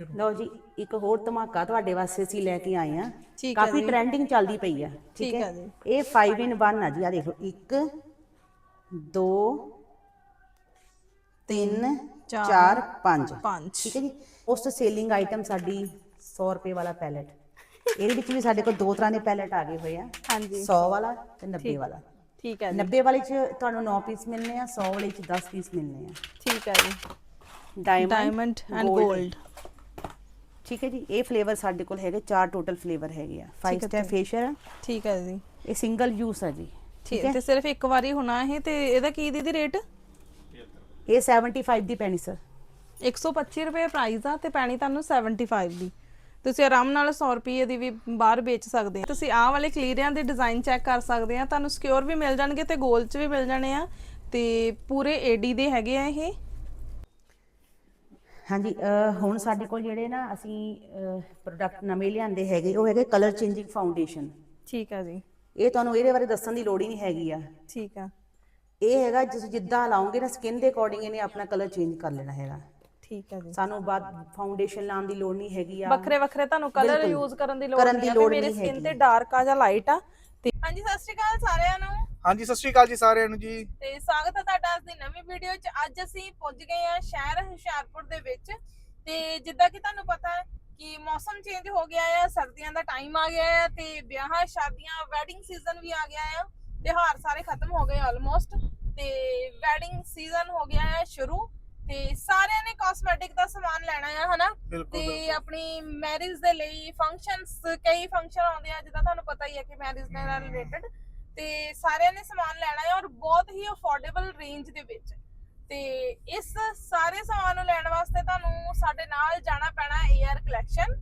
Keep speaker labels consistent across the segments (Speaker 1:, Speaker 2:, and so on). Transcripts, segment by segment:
Speaker 1: ਲਓ ਜੀ ਇੱਕ ਹੋਰ ਧਮਾਕਾ ਤੁਹਾਡੇ ਵਾਸਤੇ ਅਸੀਂ ਲੈ ਕੇ ਆਏ ਆ
Speaker 2: ਠੀਕ ਹੈ
Speaker 1: ਕਾਫੀ
Speaker 2: ਜੀ।
Speaker 1: ਟ੍ਰੈਂਡਿੰਗ ਚੱਲਦੀ ਪਈ ਆ
Speaker 2: ਠੀਕ ਹੈ? ਜੀ।
Speaker 1: ਇਹ 5 in 1 ਆ ਜੀ ਆ ਦੇਖੋ 1 2 3
Speaker 2: ਚਾਰ,
Speaker 1: 4 5
Speaker 2: ਪੰਜ।
Speaker 1: ਠੀਕ ਹੈ ਜੀ? ਉਸ ਸੇਲਿੰਗ ਆਈਟਮ ਸਾਡੀ 100 ਰੁਪਏ ਵਾਲਾ ਪੈਲਟ ਇਹਦੇ ਵਿੱਚ ਵੀ ਸਾਡੇ ਕੋਲ ਦੋ ਤਰ੍ਹਾਂ ਦੇ ਪੈਲਟ ਆ ਗਏ ਹੋਏ ਆ।
Speaker 2: ਹਾਂਜੀ।
Speaker 1: 100 ਵਾਲਾ ਤੇ 90 ਵਾਲਾ।
Speaker 2: ਠੀਕ ਹੈ ਜੀ।
Speaker 1: 90 ਵਾਲੇ ਚ ਤੁਹਾਨੂੰ 9 ਪੀਸ ਮਿਲਨੇ ਆ 100 ਵਾਲੇ ਚ 10 ਪੀਸ ਮਿਲਨੇ ਆ।
Speaker 2: ਠੀਕ ਹੈ ਜੀ।
Speaker 1: Diamond
Speaker 2: diamond and. 골ਡ
Speaker 1: ਠੀਕ ਹੈ ਜੀ ਇਹ ਫਲੇਵਰ ਸਾਡੇ ਕੋਲ ਹੈਗੇ ਚਾਰ ਟੋਟਲ ਫਲੇਵਰ ਹੈਗੇ ਆ। 5
Speaker 2: ਹੈ
Speaker 1: ਸਟੈਪ ਫੇਸ਼ੀਅਲ
Speaker 2: ਠੀਕ ਹੈ ਜੀ।
Speaker 1: ਇਹ ਸਿੰਗਲ ਯੂਸ ਆ ਜੀ।
Speaker 2: ਠੀਕ ਹੈ ਤੇ ਸਿਰਫ ਇੱਕ ਵਾਰੀ ਹੋਣਾ ਇਹ ਤੇ ਇਹਦਾ ਕੀ ਦੀਦੀ ਰੇਟ
Speaker 1: ਇਹ 75 ਦੀ ਪੈਣੀ ਸਰ
Speaker 2: 125 ਰੁਪਏ ਪ੍ਰਾਈਸ ਆ ਤੇ ਪੈਣੀ ਤੁਹਾਨੂੰ 75 ਦੀ। ਤੁਸੀਂ ਆਰਾਮ ਨਾਲ 100 ਰੁਪਏ ਦੀ ਵੀ ਬਾਹਰ ਵੇਚ ਸਕਦੇ ਆ। ਤੁਸੀਂ ਆਹ ਵਾਲੇ ਕਲੀਅਰਾਂ ਦੇ ਡਿਜ਼ਾਈਨ ਚੈੱਕ ਕਰ ਸਕਦੇ ਆ। ਤੁਹਾਨੂੰ ਸਿਕਿਉਰ ਵੀ ਮਿਲ ਜਾਣਗੇ ਤੇ ਗੋਲ ਚ ਵੀ ਮਿਲ ਜਾਣੇ ਆ। ਤੇ ਪੂਰੇ ਏਡੀ ਦੇ ਹੈਗੇ ਆ ਇਹ।
Speaker 1: ਹਾਂਜੀ ਅਹ ਹੁਣ ਸਾਡੇ ਕੋਲ ਜਿਹੜੇ ਨਾ ਅਸੀਂ ਪ੍ਰੋਡਕਟ ਨਵੇਂ ਲਿਆਂਦੇ ਹੈਗੇ ਉਹ ਹੈਗੇ ਕਲਰ ਚੇਂਜਿੰਗ ਫਾਊਂਡੇਸ਼ਨ
Speaker 2: ਠੀਕ ਆ ਜੀ।
Speaker 1: ਇਹ ਤੁਹਾਨੂੰ ਇਹਦੇ ਬਾਰੇ ਦੱਸਣ ਦੀ ਲੋੜ ਹੀ ਨਹੀਂ ਹੈਗੀ ਆ।
Speaker 2: ਠੀਕ ਆ।
Speaker 1: ਇਹ ਹੈਗਾ ਜਿਸ ਜਿੱਦਾਂ ਲਾਉਂਗੇ ਨਾ ਸਕਿਨ ਦੇ ਅਕੋਰਡਿੰਗ ਇਹਨੇ ਆਪਣਾ ਕਲਰ ਚੇਂਜ ਕਰ ਲੈਣਾ ਹੈਗਾ।
Speaker 2: ਠੀਕ ਆ ਜੀ।
Speaker 1: ਸਾਨੂੰ ਬਾਅਦ ਫਾਊਂਡੇਸ਼ਨ ਲਾਉਣ ਦੀ ਲੋੜ ਨਹੀਂ ਹੈਗੀ ਆ।
Speaker 2: ਵੱਖਰੇ ਵੱਖਰੇ ਤੁਹਾਨੂੰ ਕਲਰ
Speaker 1: ਬਿਲਕੁਲ।
Speaker 2: ਯੂਜ਼ ਕਰਨ ਦੀ ਲੋੜ
Speaker 1: ਕਰਨ ਦੀ
Speaker 2: ਨਹੀਂ ਆ
Speaker 1: ਲੋੜ
Speaker 2: ਵੀ ਮੇਰੀ
Speaker 1: ਨਹੀਂ
Speaker 2: ਸਕਿਨ
Speaker 1: ਹੈਗੀ।
Speaker 2: ਤੇ ਡਾਰਕ ਆ ਜਾਂ ਲਾਈਟ ਆ। ਤੇ ਹਾਂਜੀ ਸਤਿ ਸ਼੍ਰੀ ਅਕਾਲ ਸਾਰਿਆਂ ਨੂੰ।
Speaker 3: ਹਾਂਜੀ ਸਤਿ ਸ਼੍ਰੀ ਅਕਾਲ ਜੀ ਸਾਰਿਆਂ ਨੂੰ ਜੀ।
Speaker 2: ਤੇ ਸਵਾਗਤ ਹੈ ਤੁਹਾਡਾ ਅੱਜ ਦੀ ਨਵੀਂ ਵੀਡੀਓ 'ਚ। ਅੱਜ ਅਸੀਂ ਪਹੁੰਚ ਗਏ ਹਾਂ ਸ਼ਹਿਰ ਹੁਸ਼ਿਆਰਪੁਰ ਦੇ ਵਿੱਚ। ਤੇ ਜਿੱਦਾਂ ਕਿ ਤੁਹਾਨੂੰ ਪਤਾ ਹੈ ਕਿ ਮੌਸਮ ਚੇਂਜ ਹੋ ਗਿਆ ਹੈ ਸਰਦੀਆਂ ਦਾ ਟਾਈਮ ਆ ਗਿਆ ਹੈ ਤੇ ਵਿਆਹਾਂ ਸ਼ਾਦੀਆਂ ਵੈਡਿੰਗ ਸੀਜ਼ਨ ਵੀ ਆ ਗਿਆ ਹੈ ਤਿਉਹਾਰ ਸਾਰੇ ਖਤਮ ਹੋ ਗਏ ਆਲਮੋਸਟ ਤੇ ਵੈਡਿੰਗ ਸੀਜ਼ਨ ਹੋ ਗਿਆ ਹੈ ਸ਼ੁਰੂ। ਤੇ ਸਾਰਿਆਂ ਨੇ ਕਾਸਮੈਟਿਕ ਦਾ ਸਮਾਨ ਲੈਣਾ ਹੈ ਹਨਾ? ਤੇ। ਆਪਣੀ ਮੈਰਿਜ ਦੇ ਲਈ ਫੰਕਸ਼ਨਸ ਕਈ ਫੰਕਸ਼ਨ ਆਉਂਦੇ ਆ। ਜਿੱਦਾਂ ਤੁਹਾਨੂੰ ਪਤਾ ਹੀ ਹੈ ਕਿ ਮੈਰਿਜ ਦੇ ਨਾਲ ਰਿਲੇਟਡ ਤੇ ਸਾਰਿਆਂ ਨੇ ਸਮਾਨ ਲੈਣਾ ਹੈ ਔਰ ਬਹੁਤ ਹੀ ਅਫੋਰਡੇਬਲ ਰੇਂਜ ਦੇ ਵਿੱਚ। ਤੇ ਇਸ ਸਾਰੇ ਸਮਾਨ ਨੂੰ ਲੈਣ ਵਾਸਤੇ ਤੁਹਾਨੂੰ ਸਾਡੇ ਨਾਲ ਜਾਣਾ ਪੈਣਾ ਏਆਰ ਕਲੈਕਸ਼ਨ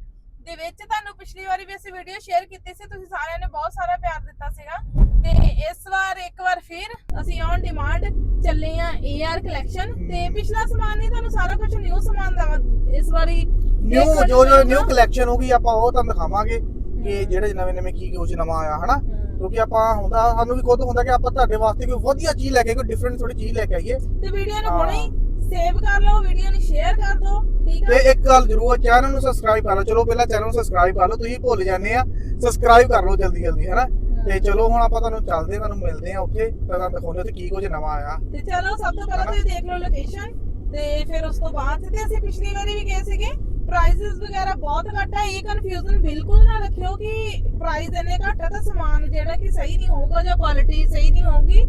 Speaker 2: ਦੇ ਵਿੱਚ ਤੁਹਾਨੂੰ ਪਿਛਲੀ ਵਾਰੀ ਵੀ ਅਸੀਂ ਵੀਡੀਓ ਸ਼ੇਅਰ ਕੀਤੀ ਸੀ ਤੁਸੀਂ ਸਾਰਿਆਂ ਨੇ ਬਹੁਤ ਸਾਰਾ ਪਿਆਰ ਦਿੱਤਾ ਸੀਗਾ। ਤੇ ਇਸ ਵਾਰ ਇੱਕ ਵਾਰ ਫਿਰ ਅਸੀਂ ਔਨ ਡਿਮਾਂਡ ਚੱਲੇ ਆ ਏਆਰ ਕਲੈਕਸ਼ਨ ਤੇ ਪਿਛਲਾ ਸਮਾਨ ਨਹੀਂ ਤੁਹਾਨੂੰ ਸਾਰਾ ਕੁਝ ਨਿਊ ਸਮਾਨ ਦਾ ਇਸ ਵਾਰੀ
Speaker 3: ਨਿਊ ਜੋ ਜੋ ਨਿਊ। ਕਲੈਕਸ਼ਨ ਹੋਗੀ ਆਪਾਂ ਉਹ ਤੁਹਾਨੂੰ ਦਿਖਾਵਾਂਗੇ ਕਿ ਜਿਹੜੇ ਨਵੇਂ ਨਵੇਂ ਕੀ ਕੁਝ ਨਵਾਂ ਆਇਆ ਹਨਾ? ਕਿਉਂਕਿ ਆਪਾਂ ਹੁੰਦਾ ਸਾਨੂੰ ਵੀ ਖੁਦ ਹੁੰਦਾ ਕਿ ਆਪਾਂ ਤੁਹਾਡੇ ਵਾਸਤੇ ਕੋਈ ਵਧੀਆ ਚੀਜ਼ ਲੈ ਕੇ ਕੋਈ ਡਿਫਰੈਂਟ ਥੋੜੀ ਚੀਜ਼ ਲੈ ਕੇ ਆਈਏ।
Speaker 2: ਤੇ ਵੀਡੀਓ ਨੂੰ। ਹੁਣੇ ਸੇਵ ਕਰ ਲਓ ਵੀਡੀਓ ਨੂੰ ਸ਼ੇਅਰ ਕਰ ਦਿਓ ਠੀਕ
Speaker 3: ਤੇ
Speaker 2: ਹੈ
Speaker 3: ਇੱਕ ਗੱਲ ਜ਼ਰੂਰ ਚੈਨਲ ਨੂੰ ਸਬਸਕ੍ਰਾਈਬ ਕਰ ਲਓ। ਚਲੋ ਪਹਿਲਾਂ ਚੈਨਲ ਨੂੰ ਸਬਸਕ੍ਰਾਈਬ ਕਰ ਲਓ ਤੁਸੀਂ ਭੁੱਲ ਜਾਂਦੇ ਆ। ਸਬਸਕ੍ਰਾਈਬ ਕਰ ਲਓ ਜਲਦੀ ਜਲਦੀ ਹਨਾ? ਤੇ ਚਲੋ ਹੁਣ ਆਪਾਂ ਤੁਹਾਨੂੰ ਚੱਲਦੇ ਤੁਹਾਨੂੰ ਮਿਲਦੇ ਆ ਉੱਥੇ ਤੇ ਦਿਖਾਉਂਦੇ ਉੱਥੇ ਕੀ ਕੁਝ ਨਵਾਂ ਆਇਆ।
Speaker 2: ਤੇ ਚਲੋ ਸਭ ਤੋਂ ਪਹਿਲਾਂ ਤੁਸੀਂ ਦੇਖ ਲਓ ਲੋਕੇਸ਼ਨ ਤੇ ਫਿਰ ਉਸ ਤੋਂ ਬਾਅਦ ਤੇ ਅਸੀਂ ਪਿਛਲੀ ਵਾਰੀ ਵੀ ਗਏ ਸੀਗੇ। ਪ੍ਰਾਈਸਸ ਵਗੈਰਾ ਬਹੁਤ ਘੱਟ ਹੈ ਇਹ ਕਨਫਿਊਜ਼ਨ ਬਿਲਕੁਲ ਨਾ ਰੱਖਿਓ ਕਿ ਪ੍ਰਾਈਸ ਇੰਨੇ ਘੱਟ ਹੈ ਤਾਂ ਸਮਾਨ ਜਿਹੜਾ ਕਿ ਸਹੀ ਨਹੀਂ ਹੋਊਗਾ ਜਾਂ ਕੁਆਲਿਟੀ ਸਹੀ ਨਹੀਂ ਹੋਊਗੀ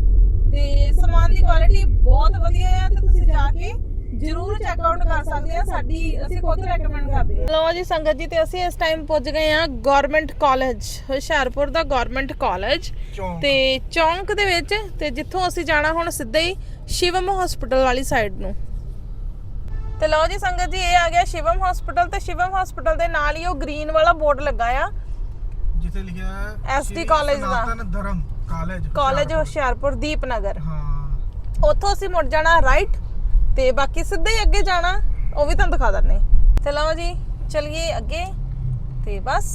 Speaker 2: ਤੇ ਸਮਾਨ ਦੀ ਕੁਆਲਿਟੀ ਬਹੁਤ ਵਧੀਆ ਹੈ ਤੇ ਤੁਸੀਂ ਜਾ ਕੇ ਜਰੂਰ ਚੈੱਕ ਆਊਟ ਕਰ ਸਕਦੇ ਆ ਸਾਡੀ ਅਸੀਂ ਖੁਦ ਰეკਮੈਂਡ ਕਰਦੇ ਹਾਂ। ਲੋ ਜੀ ਸੰਗਤ ਜੀ ਤੇ ਅਸੀਂ ਇਸ ਟਾਈਮ ਪਹੁੰਚ ਗਏ ਆ ਗਵਰਨਮੈਂਟ ਕਾਲਜ ਹੁਸ਼ਿਆਰਪੁਰ ਦਾ ਗਵਰਨਮੈਂਟ ਕਾਲਜ ਤੇ ਚੌਂਕ ਦੇ ਵਿੱਚ ਤੇ ਜਿੱਥੋਂ ਅਸੀਂ ਜਾਣਾ ਹੁਣ ਸਿੱਧਾ ਹੀ ਸ਼ਿਵਮ ਹਸਪੀਟਲ ਵਾਲੀ ਸਾਈਡ ਨੂੰ। ਤੇ ਲਓ ਜੀ ਸੰਗਤ ਜੀ ਇਹ ਆ ਗਿਆ ਸ਼ਿਵਮ ਹਸਪੀਟਲ ਤੇ ਸ਼ਿਵਮ ਹਸਪੀਟਲ ਦੇ ਨਾਲ ਹੀ ਉਹ ਗ੍ਰੀਨ ਵਾਲਾ ਬੋਰਡ ਲੱਗਾ ਆ।
Speaker 3: ਜਿੱਥੇ ਲਿਖਿਆ ਹੈ
Speaker 2: SD
Speaker 3: ਸ਼੍ਰੀ
Speaker 2: ਕਾਲਜ ਦਾ।
Speaker 3: ਸਨਾਤਨ ਧਰਮ ਕਾਲਜ
Speaker 2: ਕਾਲਜ ਹੁਸ਼ਿਆਰਪੁਰ। ਦੀਪਨਗਰ।
Speaker 3: ਹਾਂ।
Speaker 2: ਉੱਥੋਂ ਅਸੀਂ ਮੁੜ ਜਾਣਾ ਰਾਈਟ ਤੇ ਬਾਕੀ ਸਿੱਧਾ ਹੀ ਅੱਗੇ ਜਾਣਾ ਉਹ ਵੀ ਤੁਹਾਨੂੰ ਦਿਖਾ ਦਿੰਨੇ ਤੇ ਲਓ ਜੀ ਚਲਿਏ ਅੱਗੇ ਤੇ ਬਸ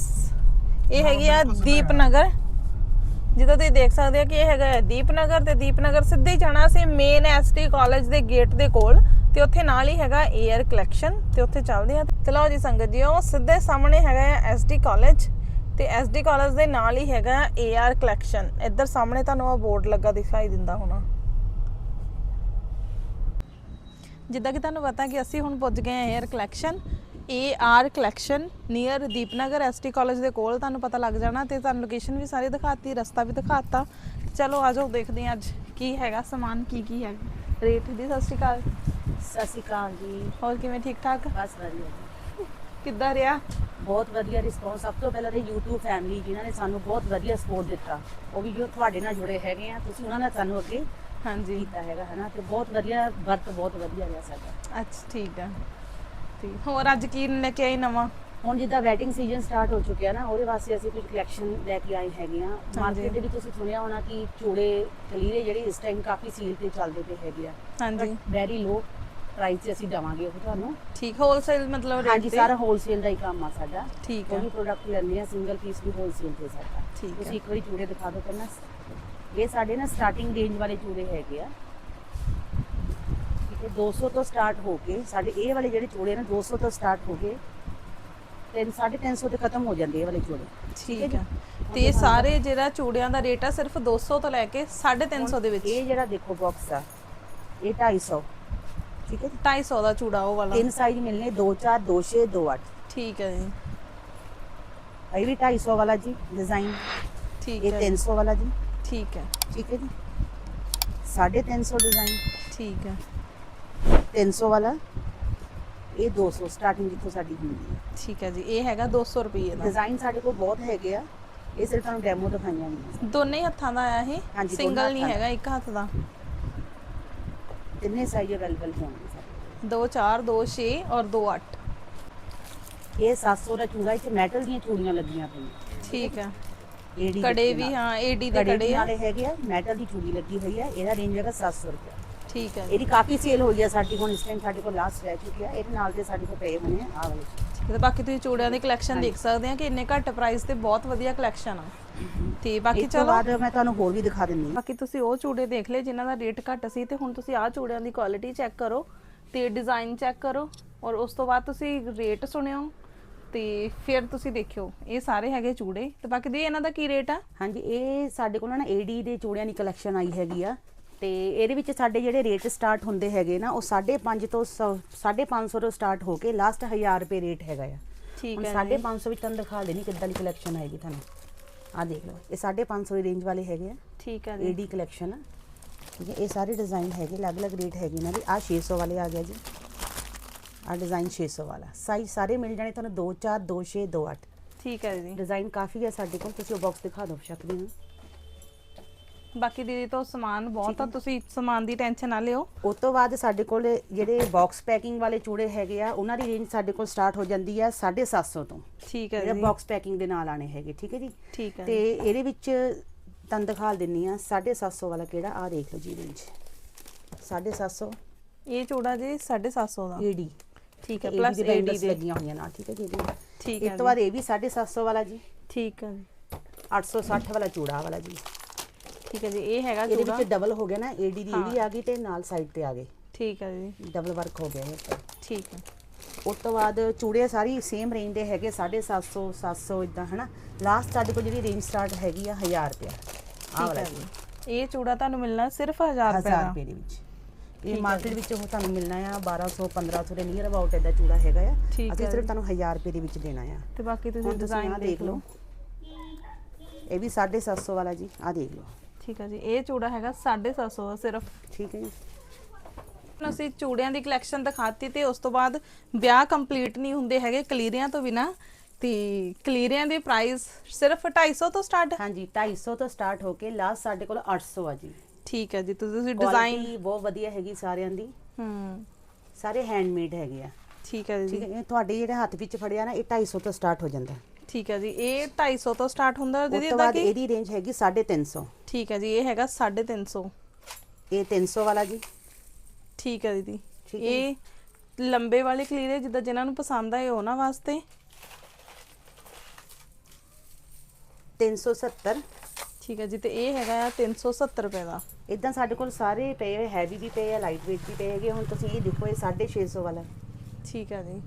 Speaker 2: ਇਹ ਹੈਗੀ ਆ ਦੀਪਨਗਰ। ਜਿੱਦਾਂ ਤੁਸੀਂ ਦੇਖ ਸਕਦੇ ਆ ਕਿ ਇਹ ਹੈਗਾ ਹੈ ਦੀਪਨਗਰ ਤੇ ਦੀਪਨਗਰ ਸਿੱਧੇ ਹੀ ਜਾਣਾ ਸੀ ਮੇਨ ਐਸਟੀ ਕਾਲਜ ਦੇ ਗੇਟ ਦੇ ਕੋਲ। ਤੇ ਉੱਥੇ ਨਾਲ ਹੀ ਹੈਗਾ 에ਅਰ ਕਲੈਕਸ਼ਨ ਤੇ ਉੱਥੇ ਚੱਲਦੇ ਆ ਤੇ ਲਓ ਜੀ ਸੰਗਤ ਜੀ ਸਿੱਧੇ ਸਾਹਮਣੇ ਹੈਗਾ ਐਸਡੀ ਕਾਲਜ ਤੇ ਐਸਡੀ ਕਾਲਜ ਦੇ ਨਾਲ ਹੀ ਹੈਗਾ ਏਆਰ ਕਲੈਕਸ਼ਨ ਇੱਧਰ ਸਾਹਮਣੇ ਤੁਹਾਨੂੰ ਉਹ ਬੋਰਡ ਲੱਗਾ ਦਿਖਾਈ ਦਿੰਦਾ ਹੋਣਾ। ਜਿੱਦਾਂ ਕਿ ਤੁਹਾਨੂੰ ਪਤਾ ਕਿ ਅਸੀਂ ਹੁਣ ਪੁੱਜ ਗਏ ਹਾਂ air collection A R collection near Deepnagar S ST college ਦੇ ਕੋਲ। ਤੁਹਾਨੂੰ ਪਤਾ ਲੱਗ ਜਾਣਾ ਤੇ ਤੁਹਾਨੂੰ ਲੋਕੇਸ਼ਨ ਵੀ ਸਾਰੀ ਦਿਖਾਤੀ, ਰਸਤਾ ਵੀ ਦਿਖਾਤਾ। ਚਲੋ ਆਜੋ ਦੇਖਦੇ ਹਾਂ ਅੱਜ ਕੀ ਹੈਗਾ, ਸਮਾਨ ਕੀ ਕੀ ਹੈਗਾ ਰੇਟ ਦੀ ਸਤਿ ਸ਼੍ਰੀ ਅਕਾਲ।
Speaker 1: ਸਤਿ ਸ਼੍ਰੀ ਅਕਾਲ ਜੀ।
Speaker 2: ਹੋਰ ਕਿਵੇਂ ਠੀਕ ਠਾਕ?
Speaker 1: ਬਸ ਵਧੀਆ ਜੀ।
Speaker 2: ਕਿੱਦਾਂ ਰਿਹਾ?
Speaker 1: ਬਹੁਤ ਵਧੀਆ ਰਿਸਪੌਂਸ ਸਭ ਤੋਂ ਪਹਿਲਾਂ ਤੇ YouTube ਫੈਮਿਲੀ ਜਿਨ੍ਹਾਂ ਨੇ ਸਾਨੂੰ ਬਹੁਤ ਵਧੀਆ ਸਪੋਰਟ ਦਿੱਤਾ। ਉਹ ਵੀ ਜੋ ਤੁਹਾਡੇ ਨਾਲ ਜੁੜੇ ਹੈਗੇ ਆ ਤੁਸੀਂ ਉਹਨਾਂ ਨੇ ਸਾਨੂੰ ਅੱਗੇ
Speaker 2: ਹਾਂਜੀ।
Speaker 1: ਕੀਤਾ ਹੈਗਾ ਹਨਾ? ਤੇ ਬਹੁਤ ਵਧੀਆ ਵਰਕ ਬਹੁਤ ਵਧੀਆ ਰਿਹਾ ਸਾਡਾ।
Speaker 2: ਅੱਛਾ ਠੀਕ ਹੈ ਠੀਕ ਹੋਰ ਅੱਜ ਕੀ ਲੈ ਕੇ ਆਈ ਨਵਾਂ?
Speaker 1: ਹੁਣ ਜਿੱਦਾਂ ਵੈਡਿੰਗ ਸੀਜ਼ਨ ਸਟਾਰਟ ਹੋ ਚੁੱਕਿਆ ਨਾ ਉਹਦੇ ਵਾਸਤੇ ਅਸੀਂ ਕੁਝ ਕਲੈਕਸ਼ਨ ਲੈ ਕੇ ਆਏ ਹੈਗੇ ਆ ਮਾਰਕੀਟ ਦੇ ਵਿੱਚ ਤੁਸੀਂ ਸੁਣਿਆ ਹੋਣਾ ਕਿ ਚੂੜੇ ਕਲੀਰੇ ਜਿਹੜੇ ਇਸ ਟਾਈਮ ਕਾਫੀ ਸੀਲ ਤੇ ਚੱਲਦੇ ਪਏ ਹੈਗੇ ਆ।
Speaker 2: ਹਾਂਜੀ।
Speaker 1: ਵੈਰੀ ਲੋ ਪ੍ਰਾਈਸ ਤੇ ਅਸੀਂ ਦਵਾਂਗੇ ਉਹ ਤੁਹਾਨੂੰ।
Speaker 2: ਠੀਕ ਹੋਲਸੇਲ ਮਤਲਬ ਰੇਟ
Speaker 1: ਹਾਂਜੀ ਸਾਰਾ ਹੋਲਸੇਲ ਦਾ ਹੀ ਕੰਮ ਆ ਸਾਡਾ।
Speaker 2: ਠੀਕ
Speaker 1: ਕੋਈ
Speaker 2: ਹੈ
Speaker 1: ਵੀ ਪ੍ਰੋਡਕਟ ਲੈਂਦੇ ਆ ਸਿੰਗਲ ਪੀਸ ਵੀ ਹੋਲਸੇਲ ਤੇ ਸਾਡਾ।
Speaker 2: ਠੀਕ
Speaker 1: ਤੁਸੀਂ ਇੱਕ ਵਾਰੀ ਚੂੜੇ ਦਿਖਾ ਦਿਓ ਪਹਿਲਾਂ। ਇਹ ਸਾਡੇ ਨਾ ਸਟਾਰਟਿੰਗ ਰੇਂਜ ਵਾਲੇ ਚੂੜੇ ਹੈਗੇ ਆ। ਇਹ 200 ਤੋਂ ਸਟਾਰਟ ਹੋ ਕੇ ਸਾਡੇ ਇਹ ਵਾਲੇ ਜਿਹੜੇ ਚੂੜੇ ਨੇ 200 ਤੋਂ ਸਟਾਰਟ ਹੋ ਕੇ ਤਿੰਨ 350 ਤੇ ਖਤਮ ਹੋ ਜਾਂਦੇ ਇਹ ਵਾਲੇ ਚੂੜੇ।
Speaker 2: ਠੀਕ ਹੈ ਤੇ ਇਹ ਸਾਰੇ ਜਿਹੜਾ ਚੂੜਿਆਂ ਦਾ ਰੇਟ ਆ ਸਿਰਫ 200 ਤੋਂ ਲੈ ਕੇ 350 ਦੇ ਵਿੱਚ।
Speaker 1: ਇਹ ਜਿਹੜਾ ਦੇਖੋ ਬਾਕਸ ਆ ਇਹ 250 ਠੀਕ ਹੈ
Speaker 2: 250 ਦਾ ਚੂੜਾ ਉਹ ਵਾਲਾ।
Speaker 1: ਤਿੰਨ ਸਾਈਜ਼ ਮਿਲਨੇ 2 4 2 6 2 8
Speaker 2: ਠੀਕ ਹੈ ਜੀ।
Speaker 1: ਇਹ ਵੀ 250 ਵਾਲਾ ਜੀ ਡਿਜ਼ਾਈਨ
Speaker 2: ਠੀਕ
Speaker 1: ਇਹ
Speaker 2: ਹੈ
Speaker 1: 300 ਵਾਲਾ ਜੀ।
Speaker 2: ਠੀਕ ਹੈ।
Speaker 1: ਠੀਕ ਹੈ ਜੀ? 350 ਡਿਜ਼ਾਈਨ
Speaker 2: ਠੀਕ ਹੈ।
Speaker 1: 300 ਵਾਲਾ। ਇਹ 200 ਸਟਾਰਟਿੰਗ ਜਿੱਥੋਂ ਸਾਡੀ ਹੁੰਦੀ ਹੈ।
Speaker 2: ਠੀਕ ਹੈ ਜੀ ਇਹ ਹੈਗਾ 200 ਰੁਪਏ ਦਾ।
Speaker 1: ਡਿਜ਼ਾਈਨ ਸਾਡੇ ਕੋਲ ਬਹੁਤ ਹੈਗੇ ਆ। ਇਹ ਸਿਰਫ ਤੁਹਾਨੂੰ ਡੈਮੋ ਦਿਖਾਈਆਂ ਨੇ।
Speaker 2: ਦੋਨੇ ਹੱਥਾਂ ਦਾ ਆਇਆ ਇਹ?
Speaker 1: ਹਾਂਜੀ, ਦੋਨਾਂ
Speaker 2: ਸਿੰਗਲ ਨਹੀਂ
Speaker 1: ਹੱਥਾਂ
Speaker 2: ਹੈਗਾ ਇੱਕ ਹੱਥ ਦਾ?
Speaker 1: ਤਿੰਨੇ ਸਾਈਜ਼ ਅਵੇਲੇਬਲ ਹੋਣਗੇ ਸਾਡੇ
Speaker 2: 2 4 2 6 ਔਰ 2 8
Speaker 1: ਕੋਲ। ਇਹ 700 ਦਾ ਚੂੜਾ ਇੱਥੇ ਮੈਟਲ ਦੀਆਂ ਚੂੜੀਆਂ ਲੱਗੀਆਂ ਪਈਆਂ
Speaker 2: ਠੀਕ ਹੈ।
Speaker 1: ਏਡੀ
Speaker 2: ਕੜੇ ਵੀ ਹਾਂ ਏਡੀ ਦੇ
Speaker 1: ਕੜੇ
Speaker 2: ਕੜੇ ਆ।
Speaker 1: ਨਾਲੇ ਹੈਗੇ ਆ ਮੈਟਲ ਦੀ ਚੂੜੀ ਲੱਗੀ ਹੋਈ ਆ। ਇਹਦਾ ਰੇਂਜ ਹੈਗਾ 700 ਰੁਪਏ
Speaker 2: ਠੀਕ ਹੈ।
Speaker 1: ਇਹਦੀ ਕਾਫੀ ਸੇਲ ਹੋਈ ਆ ਸਾਡੀ ਹੁਣ ਇਸ ਟਾਈਮ ਸਾਡੇ ਕੋਲ ਲਾਸਟ ਰਹਿ ਚੁੱਕੀ ਆ। ਇਹਦੇ ਨਾਲ ਦੇ ਸਾਡੇ ਕੋਲ ਪਏ ਹੋਣੇ ਆ। ਵਾਲੇ।
Speaker 2: ਤੇ ਬਾਕੀ ਤੁਸੀਂ ਚੂੜਿਆਂ ਦੀ ਕਲੈਕਸ਼ਨ ਦੇਖ ਸਕਦੇ ਆ ਕਿ ਇੰਨੇ ਘੱਟ ਪ੍ਰਾਈਸ ਤੇ ਬਹੁਤ ਵਧੀਆ ਕਲੈਕਸ਼ਨ ਆ। ਤੇ ਬਾਕੀ ਚਲੋ।
Speaker 1: ਬਾਅਦ ਮੈਂ ਤੁਹਾਨੂੰ ਹੋਰ ਵੀ ਦਿਖਾ ਦਿੰਨੀ
Speaker 2: ਬਾਕੀ ਤੁਸੀਂ ਉਹ ਚੂੜੇ ਦੇਖ ਲਏ ਜਿਨ੍ਹਾਂ ਦਾ ਰੇਟ ਘੱਟ ਸੀ ਤੇ ਹੁਣ ਤੁਸੀਂ ਆਹ ਚੂੜਿਆਂ ਦੀ ਕੁਆਲਿਟੀ ਚੈੱਕ ਕਰੋ ਤੇ ਡਿਜ਼ਾਈਨ ਚੈੱਕ ਕਰੋ ਔਰ ਉਸ ਤੋਂ ਬਾਅਦ ਤੁਸੀਂ ਰੇਟ ਸੁਣਿਓ ਤੇ ਫਿਰ ਤੁਸੀਂ ਦੇਖਿਓ। ਇਹ ਸਾਰੇ ਹੈਗੇ ਚੂੜੇ। ਤੇ ਬਾਕੀ ਦੀ ਇਹਨਾਂ ਦਾ ਕੀ ਰੇਟ ਆ?
Speaker 1: ਹਾਂਜੀ ਇਹ ਸਾਡੇ ਕੋਲ ਨਾ ਏਡੀ ਦੇ ਚੂੜਿਆਂ ਦੀ ਕਲੈਕਸ਼ਨ ਆਈ ਹੈਗੀ ਆ। ਤੇ ਇਹਦੇ ਵਿੱਚ ਸਾਡੇ ਜਿਹੜੇ ਰੇਟ ਸਟਾਰਟ ਹੁੰਦੇ ਹੈਗੇ ਨਾ ਉਹ 5.5 ਤੋਂ 550 ਤੋਂ ਸਟਾਰਟ ਹੋ ਕੇ ਲਾਸਟ 1000 ਰੁਪਏ ਰੇਟ ਹੈਗਾ ਆ।
Speaker 2: ਠੀਕ
Speaker 1: ਹੁਣ
Speaker 2: ਹੈ
Speaker 1: 550 ਵਿੱਚ ਤੁਹਾਨੂੰ ਦਿਖਾ ਦੇਣੀ ਕਿੱਦਾਂ ਦੀ ਕਲੈਕਸ਼ਨ ਆਏਗੀ ਤੁਹਾਨੂੰ। ਆ ਦੇਖ ਲਓ ਇਹ 550 ਦੀ ਰੇਂਜ ਵਾਲੇ ਹੈਗੇ ਆ।
Speaker 2: ਠੀਕ ਹੈ ਜੀ।
Speaker 1: ਏਡੀ ਕਲੈਕਸ਼ਨ ਆ। ਠੀਕ ਹੈ ਇਹ ਸਾਰੇ ਡਿਜ਼ਾਈਨ ਹੈਗੇ ਅਲੱਗ-ਅਲੱਗ ਰੇਟ ਹੈਗੇ ਇਹਨਾਂ ਦੇ। ਆ 600 ਵਾਲੇ ਆ ਗਿਆ ਜੀ। ਆ ਡਿਜ਼ਾਈਨ 600 ਵਾਲਾ। ਸਾਈਜ਼ ਸਾਰੇ ਮਿਲ ਜਾਣੇ ਤੁਹਾਨੂੰ 2 4 2 6 2 8
Speaker 2: ਠੀਕ ਹੈ ਜੀ।
Speaker 1: ਡਿਜ਼ਾਈਨ ਕਾਫੀ ਹੈ ਸਾਡੇ ਕੋਲ ਤੁਸੀਂ ਉਹ ਬਾਕਸ ਦਿਖਾ ਦਿਓ ਸਕਦੇ ਹੋ
Speaker 2: ਬਾਕੀ ਦੀਦੀ ਤੋਂ ਸਮਾਨ ਬਹੁਤ ਆ ਤੁਸੀਂ ਸਮਾਨ ਦੀ ਟੈਨਸ਼ਨ ਨਾ ਲਿਓ।
Speaker 1: ਉਸ ਤੋਂ ਬਾਅਦ ਸਾਡੇ ਕੋਲ ਜਿਹੜੇ ਬਾਕਸ ਪੈਕਿੰਗ ਵਾਲੇ ਚੂੜੇ ਹੈਗੇ ਆ ਉਹਨਾਂ ਦੀ ਰੇਂਜ ਸਾਡੇ ਕੋਲ ਸਟਾਰਟ ਹੋ ਜਾਂਦੀ ਹੈ 750 ਤੋਂ।
Speaker 2: ਠੀਕ ਹੈ
Speaker 1: ਜਿਹੜੇ
Speaker 2: ਜੀ।
Speaker 1: ਬਾਕਸ ਪੈਕਿੰਗ ਦੇ ਨਾਲ ਆਣੇ ਹੈਗੇ ਠੀਕ ਹੈ ਜੀ?
Speaker 2: ਠੀਕ ਹੈ
Speaker 1: ਤੇ ਇਹਦੇ ਵਿੱਚ ਤੁਹਾਨੂੰ ਦਿਖਾ ਦਿੰਨੀ ਆ 750 ਵਾਲਾ ਕਿਹੜਾ ਆ ਦੇਖ ਲਓ ਜੀ ਰੇਂਜ 750
Speaker 2: ਇਹ ਚੂੜਾ ਜੀ 750 ਦਾ।
Speaker 1: ਏਡੀ
Speaker 2: ਠੀਕ ਹੈ
Speaker 1: ਪਲੱਸ ਏਡੀ
Speaker 2: ਦੇ
Speaker 1: ਲੱਗੀਆਂ ਹੋਈਆਂ ਨਾਲ ਠੀਕ ਹੈ ਜੀ ਇਹਦੇ
Speaker 2: ਠੀਕ
Speaker 1: ਇਸ
Speaker 2: ਹੈ
Speaker 1: ਤੋਂ ਬਾਅਦ ਇਹ ਵੀ 750 ਵਾਲਾ ਜੀ।
Speaker 2: ਠੀਕ ਹੈ ਜੀ।
Speaker 1: 860 ਵਾਲਾ ਚੂੜਾ ਵਾਲਾ ਜੀ।
Speaker 2: ਠੀਕ ਹੈ ਜੀ ਇਹ ਹੈਗਾ
Speaker 1: ਇਹਦੇ ਵਿੱਚ ਡਬਲ ਹੋ ਗਿਆ ਨਾ ਏਡੀ ਦੀ ਏਡੀ ਆ ਗਈ ਤੇ ਨਾਲ ਸਾਈਡ ਤੇ ਆ ਗਏ।
Speaker 2: ਠੀਕ ਹੈ ਜੀ।
Speaker 1: ਡਬਲ ਵਰਕ ਹੋ ਗਿਆ ਇਹ ਉੱਪਰ।
Speaker 2: ਠੀਕ ਹੈ।
Speaker 1: ਉਸ ਤੋਂ ਬਾਅਦ ਚੂੜੇ ਸਾਰੀ ਸੇਮ ਰੇਂਜ ਦੇ ਹੈਗੇ 750 700 ਇਦਾਂ ਹਨਾ? ਲਾਸਟ ਸਾਡੇ ਕੋਲ ਜਿਹੜੀ ਰੇਂਜ ਸਟਾਰਟ ਹੈਗੀ ਆ 1000 ਰੁਪਏ ਆ
Speaker 2: ਠੀਕ
Speaker 1: ਵਾਲਾ ਜੀ।
Speaker 2: ਇਹ ਚੂੜਾ ਤੁਹਾਨੂੰ ਮਿਲਣਾ ਸਿਰਫ 1000 ਰੁਪਏ
Speaker 1: 1000
Speaker 2: ਦਾ।
Speaker 1: ਰੁਪਏ ਦੇ ਵਿੱਚ। ਇਹ ਮਾਰਕੀਟ ਵਿੱਚ ਉਹ ਤੁਹਾਨੂੰ ਮਿਲਣਾ ਆ 1200 1500 ਦੇ ਨੀਅਰ ਅਬਾਊਟ ਇਹਦਾ ਚੂੜਾ ਹੈਗਾ ਆ। ਅਸੀਂ ਸਿਰਫ। ਤੁਹਾਨੂੰ 1000 ਰੁਪਏ ਦੇ ਵਿੱਚ ਦੇਣਾ ਆ।
Speaker 2: ਤੇ ਬਾਕੀ ਤੁਸੀਂ ਡਿਜ਼ਾਈਨ
Speaker 1: ਆਹ
Speaker 2: ਦੇਖ ਲਓ।
Speaker 1: ਇਹ ਵੀ 750 ਵਾਲਾ ਜੀ ਆ ਦੇਖ ਲਓ।
Speaker 2: ਠੀਕ ਹੈ ਜੀ ਇਹ ਚੂੜਾ ਹੈਗਾ 750 ਦਾ ਸਿਰਫ।
Speaker 1: ਠੀਕ ਹੈ ਜੀ।
Speaker 2: ਹੁਣ ਅਸੀਂ ਚੂੜਿਆਂ ਦੀ ਕਲੈਕਸ਼ਨ ਦਿਖਾਤੀ ਤੇ ਉਸ ਤੋਂ ਬਾਅਦ ਵਿਆਹ ਕੰਪਲੀਟ ਨਹੀਂ ਹੁੰਦੇ ਹੈਗੇ ਕਲੀਰਿਆਂ ਤੋਂ ਬਿਨਾ ਤੇ ਕਲੀਰਿਆਂ ਦੇ ਪ੍ਰਾਈਸ ਸਿਰਫ 250 ਤੋਂ ਸਟਾਰਟ
Speaker 1: ਹਾਂਜੀ 250 ਤੋਂ ਸਟਾਰਟ ਹੋ ਕੇ ਲਾਸਟ ਸਾਡੇ ਕੋਲ 800 ਆ ਜੀ।
Speaker 2: ਠੀਕ ਹੈ ਜੀ ਤੁਸੀਂ ਡਿਜ਼ਾਈਨ
Speaker 1: ਬਹੁਤ ਵਧੀਆ ਹੈਗੀ ਸਾਰਿਆਂ ਦੀ।
Speaker 2: ਹੂੰ।
Speaker 1: ਸਾਰੇ ਹੈਂਡਮੇਡ ਹੈਗੇ ਆ।
Speaker 2: ਠੀਕ ਹੈ
Speaker 1: ਠੀਕ
Speaker 2: ਜੀ
Speaker 1: ਹੈ ਇਹ ਤੁਹਾਡੇ ਜਿਹੜੇ ਹੱਥ ਵਿੱਚ ਫੜਿਆ ਨਾ ਇਹ 250 ਤੋਂ ਸਟਾਰਟ ਹੋ ਜਾਂਦਾ।
Speaker 2: ਠੀਕ ਹੈ ਜੀ ਇਹ 250 ਤੋਂ ਸਟਾਰਟ ਹੁੰਦਾ
Speaker 1: ਉਸ
Speaker 2: ਦੀਦੀ
Speaker 1: ਤੋਂ
Speaker 2: ਇਹਦਾ
Speaker 1: ਬਾਅਦ
Speaker 2: ਕੀ?
Speaker 1: ਇਹਦੀ ਰੇਂਜ ਹੈਗੀ 350
Speaker 2: ਠੀਕ ਹੈ ਜੀ ਇਹ ਹੈਗਾ 350
Speaker 1: ਇਹ 300 ਵਾਲਾ ਜੀ।
Speaker 2: ਠੀਕ ਹੈ ਦੀਦੀ।
Speaker 1: ਠੀਕ ਹੈ।
Speaker 2: ਇਹ ਲੰਬੇ ਵਾਲੇ ਕਲੀਰੇ ਜਿੱਦਾਂ ਜਿਨ੍ਹਾਂ ਨੂੰ ਪਸੰਦ ਆਏ ਉਹਨਾਂ ਵਾਸਤੇ।
Speaker 1: 370
Speaker 2: ਠੀਕ ਹੈ ਜੀ ਤੇ ਇਹ ਹੈਗਾ ਆ 370 ਰੁਪਏ ਦਾ।
Speaker 1: ਇਦਾਂ ਸਾਡੇ ਕੋਲ ਸਾਰੇ ਪਏ ਹੈਵੀ ਵੀ ਪਏ ਆ ਲਾਈਟ weight ਵੀ ਪਏ ਹੈਗੇ। ਹੁਣ ਤੁਸੀਂ ਇਹ ਦੇਖੋ ਇਹ 650 ਵਾਲਾ
Speaker 2: ਠੀਕ ਹੈ ਜੀ।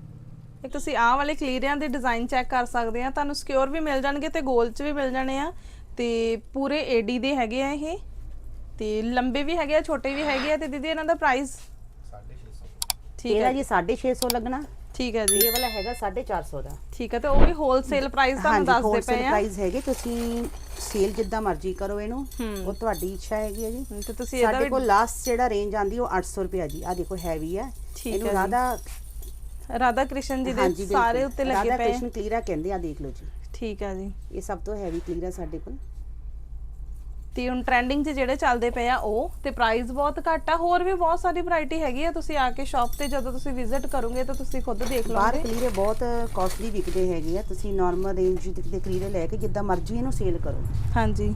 Speaker 2: ਇਹ ਤੁਸੀਂ ਆਹ ਵਾਲੇ ਕਲੀਰਿਆਂ ਦੇ ਡਿਜ਼ਾਈਨ ਚੈੱਕ ਕਰ ਸਕਦੇ ਆ ਤੁਹਾਨੂੰ ਸਿਕਿਉਰ ਵੀ ਮਿਲ ਜਾਣਗੇ ਤੇ ਗੋਲ ਚ ਵੀ ਮਿਲ ਜਾਣੇ ਆ। ਤੇ ਪੂਰੇ ਏਡੀ ਦੇ ਹੈਗੇ ਆ ਇਹ। ਤੇ ਲੰਬੇ ਵੀ ਹੈਗੇ ਆ ਛੋਟੇ ਵੀ ਹੈਗੇ ਆ ਤੇ ਦੀਦੀ ਇਹਨਾਂ ਦਾ ਪ੍ਰਾਈਸ
Speaker 3: 650
Speaker 2: ਠੀਕ
Speaker 1: ਇਹਦਾ
Speaker 2: ਹੈ
Speaker 1: ਜੀ। 650 ਲੱਗਣਾ।
Speaker 2: ਠੀਕ ਹੈ ਜੀ।
Speaker 1: ਇਹ ਵਾਲਾ ਹੈਗਾ 450 ਦਾ।
Speaker 2: ਠੀਕ ਹੈ ਤੇ ਉਹ ਵੀ ਹੋਲਸੇਲ ਪ੍ਰਾਈਸ ਤੁਹਾਨੂੰ ਦੱਸਦੇ ਪਏ ਆ।
Speaker 1: price ਹੈਗੇ ਤੁਸੀਂ ਸੇਲ ਜਿੱਦਾਂ ਮਰਜ਼ੀ ਕਰੋ ਇਹਨੂੰ। ਉਹ ਤੁਹਾਡੀ ਇੱਛਾ ਹੈਗੀ ਹੈ ਜੀ।
Speaker 2: ਤੇ ਤੁਸੀਂ ਇਹਦਾ
Speaker 1: ਸਾਡੇ
Speaker 2: ਵੀ
Speaker 1: ਕੋਲ ਲਾਸਟ ਜਿਹੜਾ ਰੇਂਜ ਆਂਦੀ ਉਹ 800 ਰੁਪਏ ਜੀ। ਆ ਦੇਖੋ ਹੈਵੀ ਆ। ਇਹਨੂੰ। ਰਾਧਾ
Speaker 2: ਰਾਧਾ ਕ੍ਰਿਸ਼ਨ ਜੀ ਦੇ ਸਾਰੇ। ਉੱਤੇ ਲੱਗੇ
Speaker 1: ਰਾਧਾ
Speaker 2: ਪਏ। ਆ।
Speaker 1: ਕ੍ਰਿਸ਼ਨ ਕਲੀਰਾ ਕਹਿੰਦੇ ਆ ਦੇਖ ਲਓ ਜੀ।
Speaker 2: ਠੀਕ ਹੈ ਜੀ।
Speaker 1: ਇਹ ਸਭ ਤੋਂ ਹੈਵੀ ਕਲੀਰਾ ਸਾਡੇ ਕੋਲ।
Speaker 2: ਤੇ ਹੁਣ ਟ੍ਰੈਂਡਿੰਗ 'ਚ ਜਿਹੜੇ ਚੱਲਦੇ ਪਏ ਆ ਉਹ ਤੇ ਪ੍ਰਾਈਸ ਬਹੁਤ ਘੱਟ ਆ। ਹੋਰ ਵੀ ਬਹੁਤ ਸਾਰੀ ਵੈਰਾਈਟੀ ਹੈਗੀ ਆ। ਤੁਸੀਂ ਆ ਕੇ ਸ਼ਾਪ ਤੇ ਜਦੋਂ ਤੁਸੀਂ ਵਿਜ਼ਿਟ ਕਰੋਗੇ ਤਾਂ ਤੁਸੀਂ ਖੁਦ ਦੇਖ
Speaker 1: ਬਾਹਰ
Speaker 2: ਲਓਗੇ
Speaker 1: ਕਲੀਰੇ ਬਹੁਤ ਕਾਸਟਲੀ ਵਿਕਦੇ ਹੈਗੇ ਆ। ਤੁਸੀਂ ਨਾਰਮਲ ਰੇਂਜ ਦੇ ਕਲੀਰੇ ਲੈ ਕੇ ਜਿੱਦਾਂ ਮਰਜ਼ੀ ਇਹਨੂੰ ਸੇਲ ਕਰੋ।
Speaker 2: ਹਾਂਜੀ।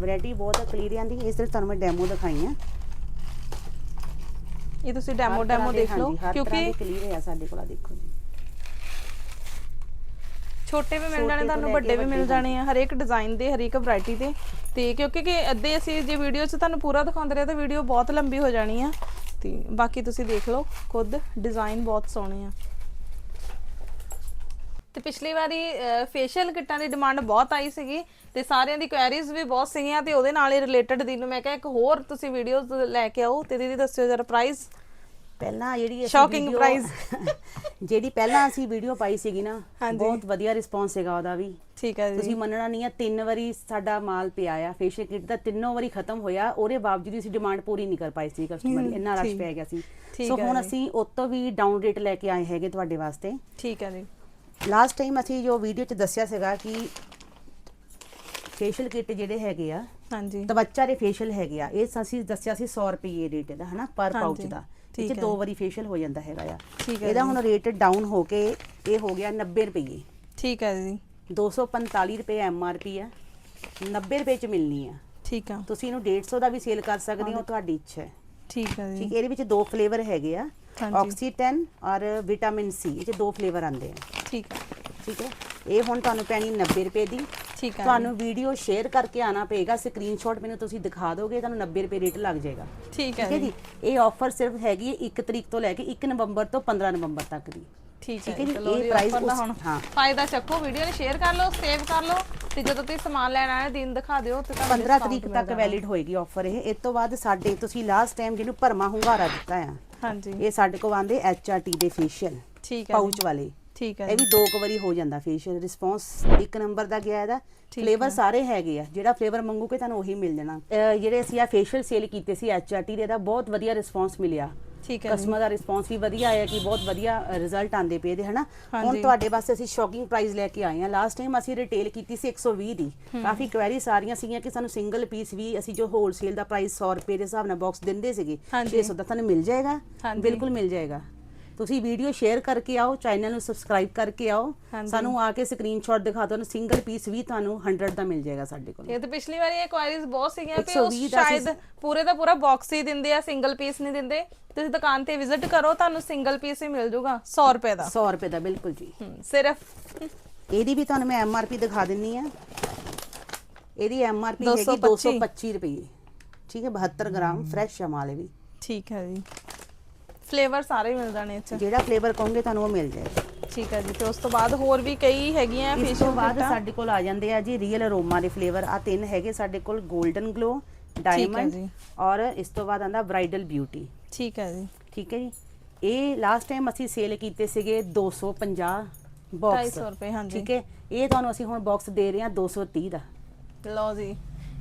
Speaker 1: ਵੈਰਾਈਟੀ ਬਹੁਤ ਆ ਕਲੀਰਿਆਂ ਦੀ। ਇਸ ਤਰ੍ਹਾਂ ਤੁਹਾਨੂੰ ਮੈਂ ਡੈਮੋ ਦਿਖਾਈ ਆ।
Speaker 2: ਇਹ ਤੁਸੀਂ ਡੈਮੋ
Speaker 1: ਹਰ ਤਰ੍ਹਾਂ
Speaker 2: ਡੈਮੋ
Speaker 1: ਦੇ,
Speaker 2: ਦੇਖ ਲਓ
Speaker 1: ਹਾਂਜੀ, ਹਰ ਤਰ੍ਹਾਂ
Speaker 2: ਕਿਉਂਕਿ
Speaker 1: ਕਲੀਰੇ ਆ ਸਾਡੇ ਕੋਲ ਆ ਦੇਖੋ ਜੀ।
Speaker 2: ਛੋਟੇ ਵੀ ਮਿਲ
Speaker 1: ਛੋਟੇ
Speaker 2: ਜਾਣੇ
Speaker 1: ਤੋਂ
Speaker 2: ਤੁਹਾਨੂੰ
Speaker 1: ਲੈ
Speaker 2: ਵੱਡੇ ਵੀ ਮਿਲ
Speaker 1: ਵੱਡੇ
Speaker 2: ਜਾਣੇ ਆ ਹਰੇਕ ਡਿਜ਼ਾਈਨ ਦੇ ਹਰੇਕ ਵੈਰਾਈਟੀ ਦੇ। ਤੇ ਕਿਉਂਕਿ ਕਿ ਅੱਧੇ ਅਸੀਂ ਜੇ ਵੀਡੀਓ 'ਚ ਤੁਹਾਨੂੰ ਪੂਰਾ ਦਿਖਾਉਂਦੇ ਰਹੇ ਤਾਂ ਵੀਡੀਓ ਬਹੁਤ ਲੰਬੀ ਹੋ ਜਾਣੀ ਆ। ਤੇ ਬਾਕੀ ਤੁਸੀਂ ਦੇਖ ਲਓ ਖੁਦ ਡਿਜ਼ਾਈਨ ਬਹੁਤ ਸੋਹਣੇ ਆ। ਤੇ ਪਿਛਲੀ ਵਾਰੀ ਫੇਸ਼ੀਅਲ ਕਿੱਟਾਂ ਦੀ ਡਿਮਾਂਡ ਬਹੁਤ ਆਈ ਸੀਗੀ ਤੇ ਸਾਰਿਆਂ ਦੀ ਕੁਐਰੀਜ਼ ਵੀ ਬਹੁਤ ਸੀਗੀਆਂ ਤੇ ਉਹਦੇ ਨਾਲ ਹੀ ਰਿਲੇਟਡ ਦੀ ਨੂੰ ਮੈਂ ਕਿਹਾ ਇੱਕ ਹੋਰ ਤੁਸੀਂ ਵੀਡੀਓਜ਼ ਲੈ ਕੇ ਆਓ ਤੇ ਦੀਦੀ ਦੱਸਿਓ ਜਰਾ ਪ੍ਰਾਈਸ
Speaker 1: ਪਹਿਲਾਂ ਜਿਹੜੀ video-
Speaker 2: price।
Speaker 1: ਜਿਹੜੀ ਪਹਿਲਾਂ ਅਸੀਂ ਵੀਡੀਓ ਪਾਈ ਸੀਗੀ ਨਾ। ਬਹੁਤ ਵਧੀਆ ਰਿਸਪੌਂਸ ਸੀਗਾ ਉਹਦਾ ਵੀ
Speaker 2: ਠੀਕ ਹੈ
Speaker 1: ਤੁਸੀਂ
Speaker 2: ਜੀ
Speaker 1: ਮੰਨਣਾ ਨਹੀਂ ਆ ਤਿੰਨ ਵਾਰੀ ਸਾਡਾ ਮਾਲ ਪਿਆ ਆ ਫੇਸ਼ੀਅਲ ਕਿਟ ਦਾ ਤਿੰਨੋਂ ਵਾਰੀ ਖਤਮ ਹੋਇਆ ਉਹਦੇ ਬਾਵਜੂਦ ਅਸੀਂ ਡਿਮਾਂਡ ਪੂਰੀ ਨਹੀਂ ਕਰ ਪਾਈ ਸੀ ਕਸਟਮਰ ਦੀ ਇੰਨਾ ਰਸ਼। ਪੈ ਗਿਆ ਸੀ ਸੋ ਹੁਣ। ਅਸੀਂ ਤੋਂ ਵੀ ਡਾਊਨ ਰੇਟ ਲੈ ਕੇ ਆਏ ਹੈਗੇ ਤੁਹਾਡੇ ਵਾਸਤੇ
Speaker 2: ਠੀਕ ਹੈ ਜੀ
Speaker 1: ਲਾਸਟ ਟਾਈਮ ਅਸੀਂ ਜੋ ਵੀਡੀਓ 'ਚ ਦੱਸਿਆ ਸੀਗਾ ਕਿ ਫੇਸ਼ੀਅਲ ਕਿਟ ਜਿਹੜੇ ਹੈਗੇ ਆ
Speaker 2: ਹਾਂਜੀ।
Speaker 1: ਤਵੱਚਾ ਦੇ ਫੇਸ਼ੀਅਲ ਹੈਗੇ ਆ। ਇਹ ਅਸੀਂ ਦੱਸਿਆ ਸੀ 100 ਰੁਪਏ ਰੇਟ ਦਾ ਹਨਾ ਪਰ ਪਾਊਚ ਦਾ।
Speaker 2: ਠੀਕ ਹੈ।
Speaker 1: ਦੋ ਵਾਰੀ ਫੇਸ਼ੀਅਲ ਹੋ ਜਾਂਦਾ ਹੈਗਾ ਆ।
Speaker 2: ਠੀਕ ਹੈ
Speaker 1: ਇਹਦਾ। ਹੁਣ ਰੇਟ ਡਾਊਨ ਹੋ ਕੇ ਇਹ ਹੋ ਗਿਆ 90 ਰੁਪਏ।
Speaker 2: ਠੀਕ ਹੈ ਜੀ।
Speaker 1: 245 ਰੁਪਏ ਐਮ ਆਰ ਪੀ ਆ। 90 ਰੁਪਏ ਚ ਮਿਲਣੀ ਆ।
Speaker 2: ਠੀਕ ਆ।
Speaker 1: ਤੁਸੀਂ ਇਹਨੂੰ 150 ਦਾ ਵੀ ਸੇਲ ਕਰ ਸਕਦੇ ਹੋ ਤੁਹਾਡੀ ਇੱਛਾ ਹੈ।
Speaker 2: ਠੀਕ ਹੈ
Speaker 1: ਠੀਕ
Speaker 2: ਜੀ।
Speaker 1: ਹੈ, ਇਹਦੇ ਵਿੱਚ ਦੋ ਫਲੇਵਰ ਹੈਗੇ ਆ। ਆਕਸੀਟਨ ਔਰ ਵਿਟਾਮਿਨ ਸੀ ਇਹ ਚ ਦੋ ਫਲੇਵਰ ਆਉਂਦੇ ਆ।
Speaker 2: ਠੀਕ ਆ।
Speaker 1: ਠੀਕ ਹੈ? ਇਹ ਹੁਣ ਤੁਹਾਨੂੰ ਪੈਣੀ 90 ਰੁਪਏ ਦੀ।
Speaker 2: ਠੀਕ ਆ
Speaker 1: ਤੁਹਾਨੂੰ ਵੀਡੀਓ ਸ਼ੇਅਰ ਕਰਕੇ ਆਣਾ ਪਏਗਾ। ਸਕਰੀਨਸ਼ਾਟ ਮੈਨੂੰ ਤੁਸੀਂ ਦਿਖਾ ਦੋਗੇ ਤੁਹਾਨੂੰ 90 ਰੁਪਏ ਰੇਟ ਲੱਗ ਜਾਏਗਾ।
Speaker 2: ਠੀਕ ਹੈ
Speaker 1: ਹੈ
Speaker 2: ਜੀ।
Speaker 1: ਇਹ ਆਫਰ ਸਿਰਫ ਹੈਗੀ ਹੈ 1 ਤਰੀਕ ਤੋਂ ਲੈ ਕੇ 1 ਨਵੰਬਰ ਤੋਂ 15 ਨਵੰਬਰ ਤੱਕ ਦੀ।
Speaker 2: ਠੀਕ ਹੈ
Speaker 1: ਹੈ
Speaker 2: ਚਲੋ
Speaker 1: ਇਹ
Speaker 2: ਦਾ
Speaker 1: ਉਸ-
Speaker 2: ਹੁਣ
Speaker 1: ਹਾਂ।
Speaker 2: ਫਾਇਦਾ ਚੱਕੋ। ਵੀਡੀਓ ਨੂੰ ਸ਼ੇਅਰ ਕਰ ਲਓ ਸੇਵ ਕਰ ਲਓ ਤੇ ਜਦੋਂ ਤੁਸੀਂ ਸਮਾਨ ਲੈਣ ਆਏ ਦਿਨ ਦਿਖਾ ਦਿਓ ਤੇ ਤੁਹਾਨੂੰ
Speaker 1: 15
Speaker 2: discount
Speaker 1: ਤਰੀਕ ਤੱਕ। ਵੈਲਿਡ ਹੋਏਗੀ ਆਫਰ ਇਹ। ਇਸ ਤੋਂ ਬਾਅਦ ਸਾਡੇ ਤੁਸੀਂ ਲਾਸਟ ਟਾਈਮ ਜਿਹਨੂੰ ਭਰਮਾ ਹੁੰਗਾਰਾ ਦਿੱਤਾ ਆ
Speaker 2: ਹਾਂਜੀ।
Speaker 1: ਇਹ ਸਾਡੇ ਕੋਲ ਆਂਦੇ ਐਚਆਰਟੀ ਦੇ ਫੇਸ਼ੀਅਲ
Speaker 2: ਠੀਕ ਹੈ
Speaker 1: ਪਾਊਚ ਵਾਲੇ।
Speaker 2: ਠੀਕ ਹੈ
Speaker 1: ਇਹ ਵੀ ਦੋ ਕੁ ਵਾਰੀ ਹੋ ਜਾਂਦਾ ਫੇਸ਼ੀਅਲ ਰਿਸਪੌਂਸ ਇੱਕ ਨੰਬਰ ਦਾ ਗਿਆ ਇਹਦਾ। ਫਲੇਵਰ
Speaker 2: ਹੈ।
Speaker 1: ਸਾਰੇ ਹੈਗੇ ਆ ਜਿਹੜਾ ਫਲੇਵਰ ਮੰਗੋਗੇ ਤੁਹਾਨੂੰ ਉਹੀ ਮਿਲ ਜਾਣਾ। ਜਿਹੜੇ ਅਸੀਂ ਆ ਫੇਸ਼ੀਅਲ ਸੇਲ ਕੀਤੇ ਸੀ ਐਚਆਰਟੀ ਦੇ ਇਹਦਾ ਬਹੁਤ ਵਧੀਆ ਰਿਸਪੌਂਸ ਮਿਲਿਆ।
Speaker 2: ਠੀਕ ਹੈ
Speaker 1: ਕਸਟਮਰ ਦਾ ਰਿਸਪੌਂਸ ਵੀ ਵਧੀਆ ਆਇਆ ਕਿ ਬਹੁਤ ਵਧੀਆ ਰਿਜ਼ਲਟ ਆਂਦੇ ਪਏ ਇਹਦੇ ਹਨਾ? ਹੁਣ। ਤੁਹਾਡੇ ਵਾਸਤੇ ਅਸੀਂ ਸ਼ੌਕਿੰਗ ਪ੍ਰਾਈਸ ਲੈ ਕੇ ਆਏ ਆ ਲਾਸਟ ਟਾਈਮ ਅਸੀਂ ਰਿਟੇਲ ਕੀਤੀ ਸੀ 120 ਦੀ। ਕਾਫੀ ਕੁਐਰੀ ਸਾਰੀਆਂ ਸੀਗੀਆਂ ਕਿ ਸਾਨੂੰ ਸਿੰਗਲ ਪੀਸ ਵੀ ਅਸੀਂ ਜੋ ਹੋਲਸੇਲ ਦਾ ਪ੍ਰਾਈਸ 100 ਰੁਪਏ ਦੇ ਹਿਸਾਬ ਨਾਲ ਬਾਕਸ ਦਿੰਦੇ ਸੀਗੇ
Speaker 2: ਹਾਂਜੀ।
Speaker 1: 600 ਦਾ ਤੁਹਾਨੂੰ ਮਿਲ ਜਾਏਗਾ। ਬਿਲਕੁਲ ਮਿਲ ਜਾਏਗਾ। ਤੁਸੀਂ ਵੀਡੀਓ ਸ਼ੇਅਰ ਕਰਕੇ ਆਓ ਚੈਨਲ ਨੂੰ ਸਬਸਕ੍ਰਾਈਬ ਕਰਕੇ ਆਓ। ਸਾਨੂੰ ਆ ਕੇ ਸਕਰੀਨਸ਼ਾਟ ਦਿਖਾ ਦਿਓ ਸਿੰਗਲ ਪੀਸ ਵੀ ਤੁਹਾਨੂੰ 100 ਦਾ ਮਿਲ ਜਾਏਗਾ ਸਾਡੇ ਕੋਲ।
Speaker 2: ਇਹ ਤਾਂ ਪਿਛਲੀ ਵਾਰੀ ਇਹ ਕੁਆਰੀਜ਼ ਬਹੁਤ ਸੀਗੀਆਂ ਕਿ ਉਹ
Speaker 1: 120 ਦਾ ਸੀ।
Speaker 2: ਸ਼ਾਇਦ ਪੂਰੇ ਦਾ ਪੂਰਾ ਬਾਕਸ ਹੀ ਦਿੰਦੇ ਆ ਸਿੰਗਲ ਪੀਸ ਨਹੀਂ ਦਿੰਦੇ। ਤੁਸੀਂ ਦੁਕਾਨ ਤੇ ਵਿਜ਼ਿਟ ਕਰੋ ਤੁਹਾਨੂੰ ਸਿੰਗਲ ਪੀਸ ਹੀ ਮਿਲ ਜਾਊਗਾ 100 ਰੁਪਏ ਦਾ।
Speaker 1: 100 ਰੁਪਏ ਦਾ ਬਿਲਕੁਲ ਜੀ।
Speaker 2: ਸਿਰਫ।
Speaker 1: ਇਹਦੀ ਵੀ ਤੁਹਾਨੂੰ ਮੈਂ ਐਮਆਰਪੀ ਦਿਖਾ ਦਿੰਨੀ ਆ। ਇਹਦੀ ਐਮਆਰਪੀ ਹੈਗੀ
Speaker 2: 225
Speaker 1: 225 ਰੁਪਏ ਠੀਕ ਹੈ 72 ਗ੍ਰਾਮ ਫਰੈਸ਼ ਮਾਲ ਇਹ ਵੀ।
Speaker 2: ਠੀਕ ਹੈ ਜੀ। ਫਲੇਵਰ ਸਾਰੇ ਮਿਲ ਜਾਣੇ ਇੱਥੇ।
Speaker 1: ਜਿਹੜਾ ਫਲੇਵਰ ਕਹੋਗੇ ਤੁਹਾਨੂੰ ਉਹ ਮਿਲ ਜਾਏਗਾ।
Speaker 2: ਠੀਕ ਹੈ ਜੀ ਤੇ ਉਸ ਤੋਂ ਬਾਅਦ ਹੋਰ ਵੀ ਕਈ ਹੈਗੀਆਂ
Speaker 1: ਇਸ ਤੋਂ ਬਾਅਦ ਸਾਡੇ ਕੋਲ ਆ ਜਾਂਦੇ ਆ ਜੀ ਰੀਅਲ ਅਰੋਮਾ ਦੇ ਫਲੇਵਰ। ਆ ਤਿੰਨ ਹੈਗੇ ਸਾਡੇ ਕੋਲ 골ਡਨ ਗਲੋ ਡਾਇਮੰਡ। ਔਰ ਇਸ ਤੋਂ ਬਾਅਦ ਆਂਦਾ ਬ੍ਰਾਈਡਲ ਬਿਊਟੀ
Speaker 2: ਠੀਕ ਹੈ ਜੀ।
Speaker 1: ਠੀਕ ਹੈ ਜੀ। ਇਹ ਲਾਸਟ ਟਾਈਮ ਅਸੀਂ ਸੇਲ ਕੀਤੇ ਸੀਗੇ 250 ਬਾਕਸ
Speaker 2: 250 ਰੁਪਏ, ਹਾਂਜੀ।
Speaker 1: ਠੀਕ ਹੈ। ਇਹ ਤੁਹਾਨੂੰ ਅਸੀਂ ਹੁਣ ਬਾਕਸ ਦੇ ਰਹੇ ਹਾਂ 230 ਦਾ।
Speaker 2: ਲਓ ਜੀ।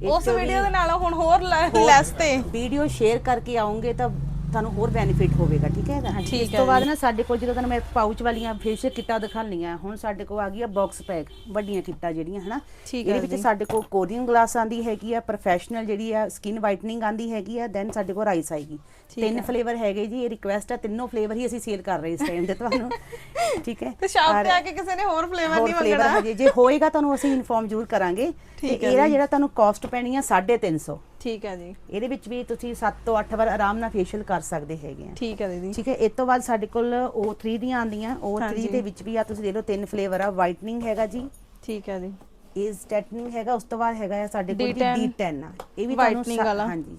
Speaker 2: ਉਸ ਵੀਡੀਓ ਦੇ ਨਾਲ ਹੁਣ ਹੋਰ ਲੈਸ ਤੇ।
Speaker 1: ਵੀਡੀਓ ਸ਼ੇਅਰ ਕਰਕੇ ਆਉਂਗੇ ਤਾਂ ਤੁਹਾਨੂੰ ਹੋਰ ਬੈਨੀਫਿਟ ਹੋਵੇਗਾ ਠੀਕ ਹੈ ਨਾ
Speaker 2: ਠੀਕ
Speaker 1: ਇਸ
Speaker 2: ਹੈ
Speaker 1: ਤੋਂ ਬਾਅਦ
Speaker 2: ਜੀ।
Speaker 1: ਨਾ ਸਾਡੇ ਕੋਲ ਜਦੋਂ ਤੁਹਾਨੂੰ ਮੈਂ ਪਾਊਚ ਵਾਲੀਆਂ ਫੇਸ਼ੀਅਲ ਕਿੱਟਾਂ ਦਿਖਾਣੀਆਂ ਹੁਣ ਸਾਡੇ ਕੋਲ ਆ ਗਈ ਆ ਬਾਕਸ ਪੈਕ ਵੱਡੀਆਂ ਕਿੱਟਾਂ ਜਿਹੜੀਆਂ ਹਨਾ
Speaker 2: ਠੀਕ
Speaker 1: ਇਹਦੇ ਵਿੱਚ
Speaker 2: ਜੀ।
Speaker 1: ਸਾਡੇ ਕੋਲ ਕੋਰੀਅਨ ਗਲਾਸ ਆਂਦੀ ਹੈਗੀ ਆ ਪ੍ਰੋਫੈਸ਼ਨਲ ਜਿਹੜੀ ਆ ਸਕਿਨ ਵਾਈਟਨਿੰਗ ਆਂਦੀ ਹੈਗੀ ਆ ਦੈਨ ਸਾਡੇ ਕੋਲ ਰਾਈਸ ਆਏਗੀ
Speaker 2: ਠੀਕ
Speaker 1: ਤਿੰਨ
Speaker 2: ਹੈ।
Speaker 1: ਫਲੇਵਰ ਹੈਗੇ ਜੀ ਇਹ ਰਿਕੁਐਸਟ ਆ ਤਿੰਨੋਂ ਫਲੇਵਰ ਹੀ ਅਸੀਂ ਸੇਲ ਕਰ ਰਹੇ ਇਸ ਟਾਈਮ ਤੇ ਤੁਹਾਨੂੰ ਠੀਕ ਹੈ
Speaker 2: ਤੇ ਸ਼ਾਪ
Speaker 1: ਔਰ
Speaker 2: ਤੇ ਆ ਕੇ ਕਿਸੇ ਨੇ ਹੋਰ ਫਲੇਵਰ
Speaker 1: ਹੋਰ
Speaker 2: ਨਹੀਂ
Speaker 1: ਫਲੇਵਰ
Speaker 2: ਮੰਗਣਾ
Speaker 1: ਹਜੇ ਜੇ ਹੋਏਗਾ ਤੁਹਾਨੂੰ ਅਸੀਂ ਇਨਫੋਰਮ ਜ਼ਰੂਰ ਕਰਾਂਗੇ ਤੇ
Speaker 2: ਠੀਕ ਹੈ
Speaker 1: ਇਹਦਾ
Speaker 2: ਜੀ।
Speaker 1: ਜਿਹੜਾ ਤੁਹਾਨੂੰ ਕਾਸਟ ਪੈਣੀ ਆ 350
Speaker 2: ਠੀਕ ਹੈ ਜੀ।
Speaker 1: ਇਹਦੇ ਵਿੱਚ ਵੀ ਤੁਸੀਂ 7 ਤੋਂ 8 ਵਾਰ ਆਰਾਮ ਨਾਲ ਫੇਸ਼ੀਅਲ ਕਰ ਸਕਦੇ ਹੈਗੇ ਆ।
Speaker 2: ਠੀਕ ਹੈ ਦੀਦੀ।
Speaker 1: ਠੀਕ ਹੈ ਇਸ ਤੋਂ ਬਾਅਦ ਸਾਡੇ ਕੋਲ O3 ਦੀਆਂ ਆਂਦੀਆਂ O3
Speaker 2: ਹਾਂਜੀ।
Speaker 1: ਦੇ ਵਿੱਚ ਵੀ ਆ ਤੁਸੀਂ ਦੇਖ ਲਓ ਤਿੰਨ ਫਲੇਵਰ ਆ ਵਾਈਟਨਿੰਗ ਹੈਗਾ ਜੀ।
Speaker 2: ਠੀਕ ਹੈ ਜੀ।
Speaker 1: ਇਜ਼ ਟੈਟਨਿੰਗ ਹੈਗਾ ਉਸ ਤੋਂ ਬਾਅਦ ਹੈਗਾ ਸਾਡੇ ਕੋਲ ਜੀ
Speaker 2: D10
Speaker 1: D10 ਆ। ਇਹ ਵੀ ਤੁਹਾਨੂੰ। ਹਾਂਜੀ।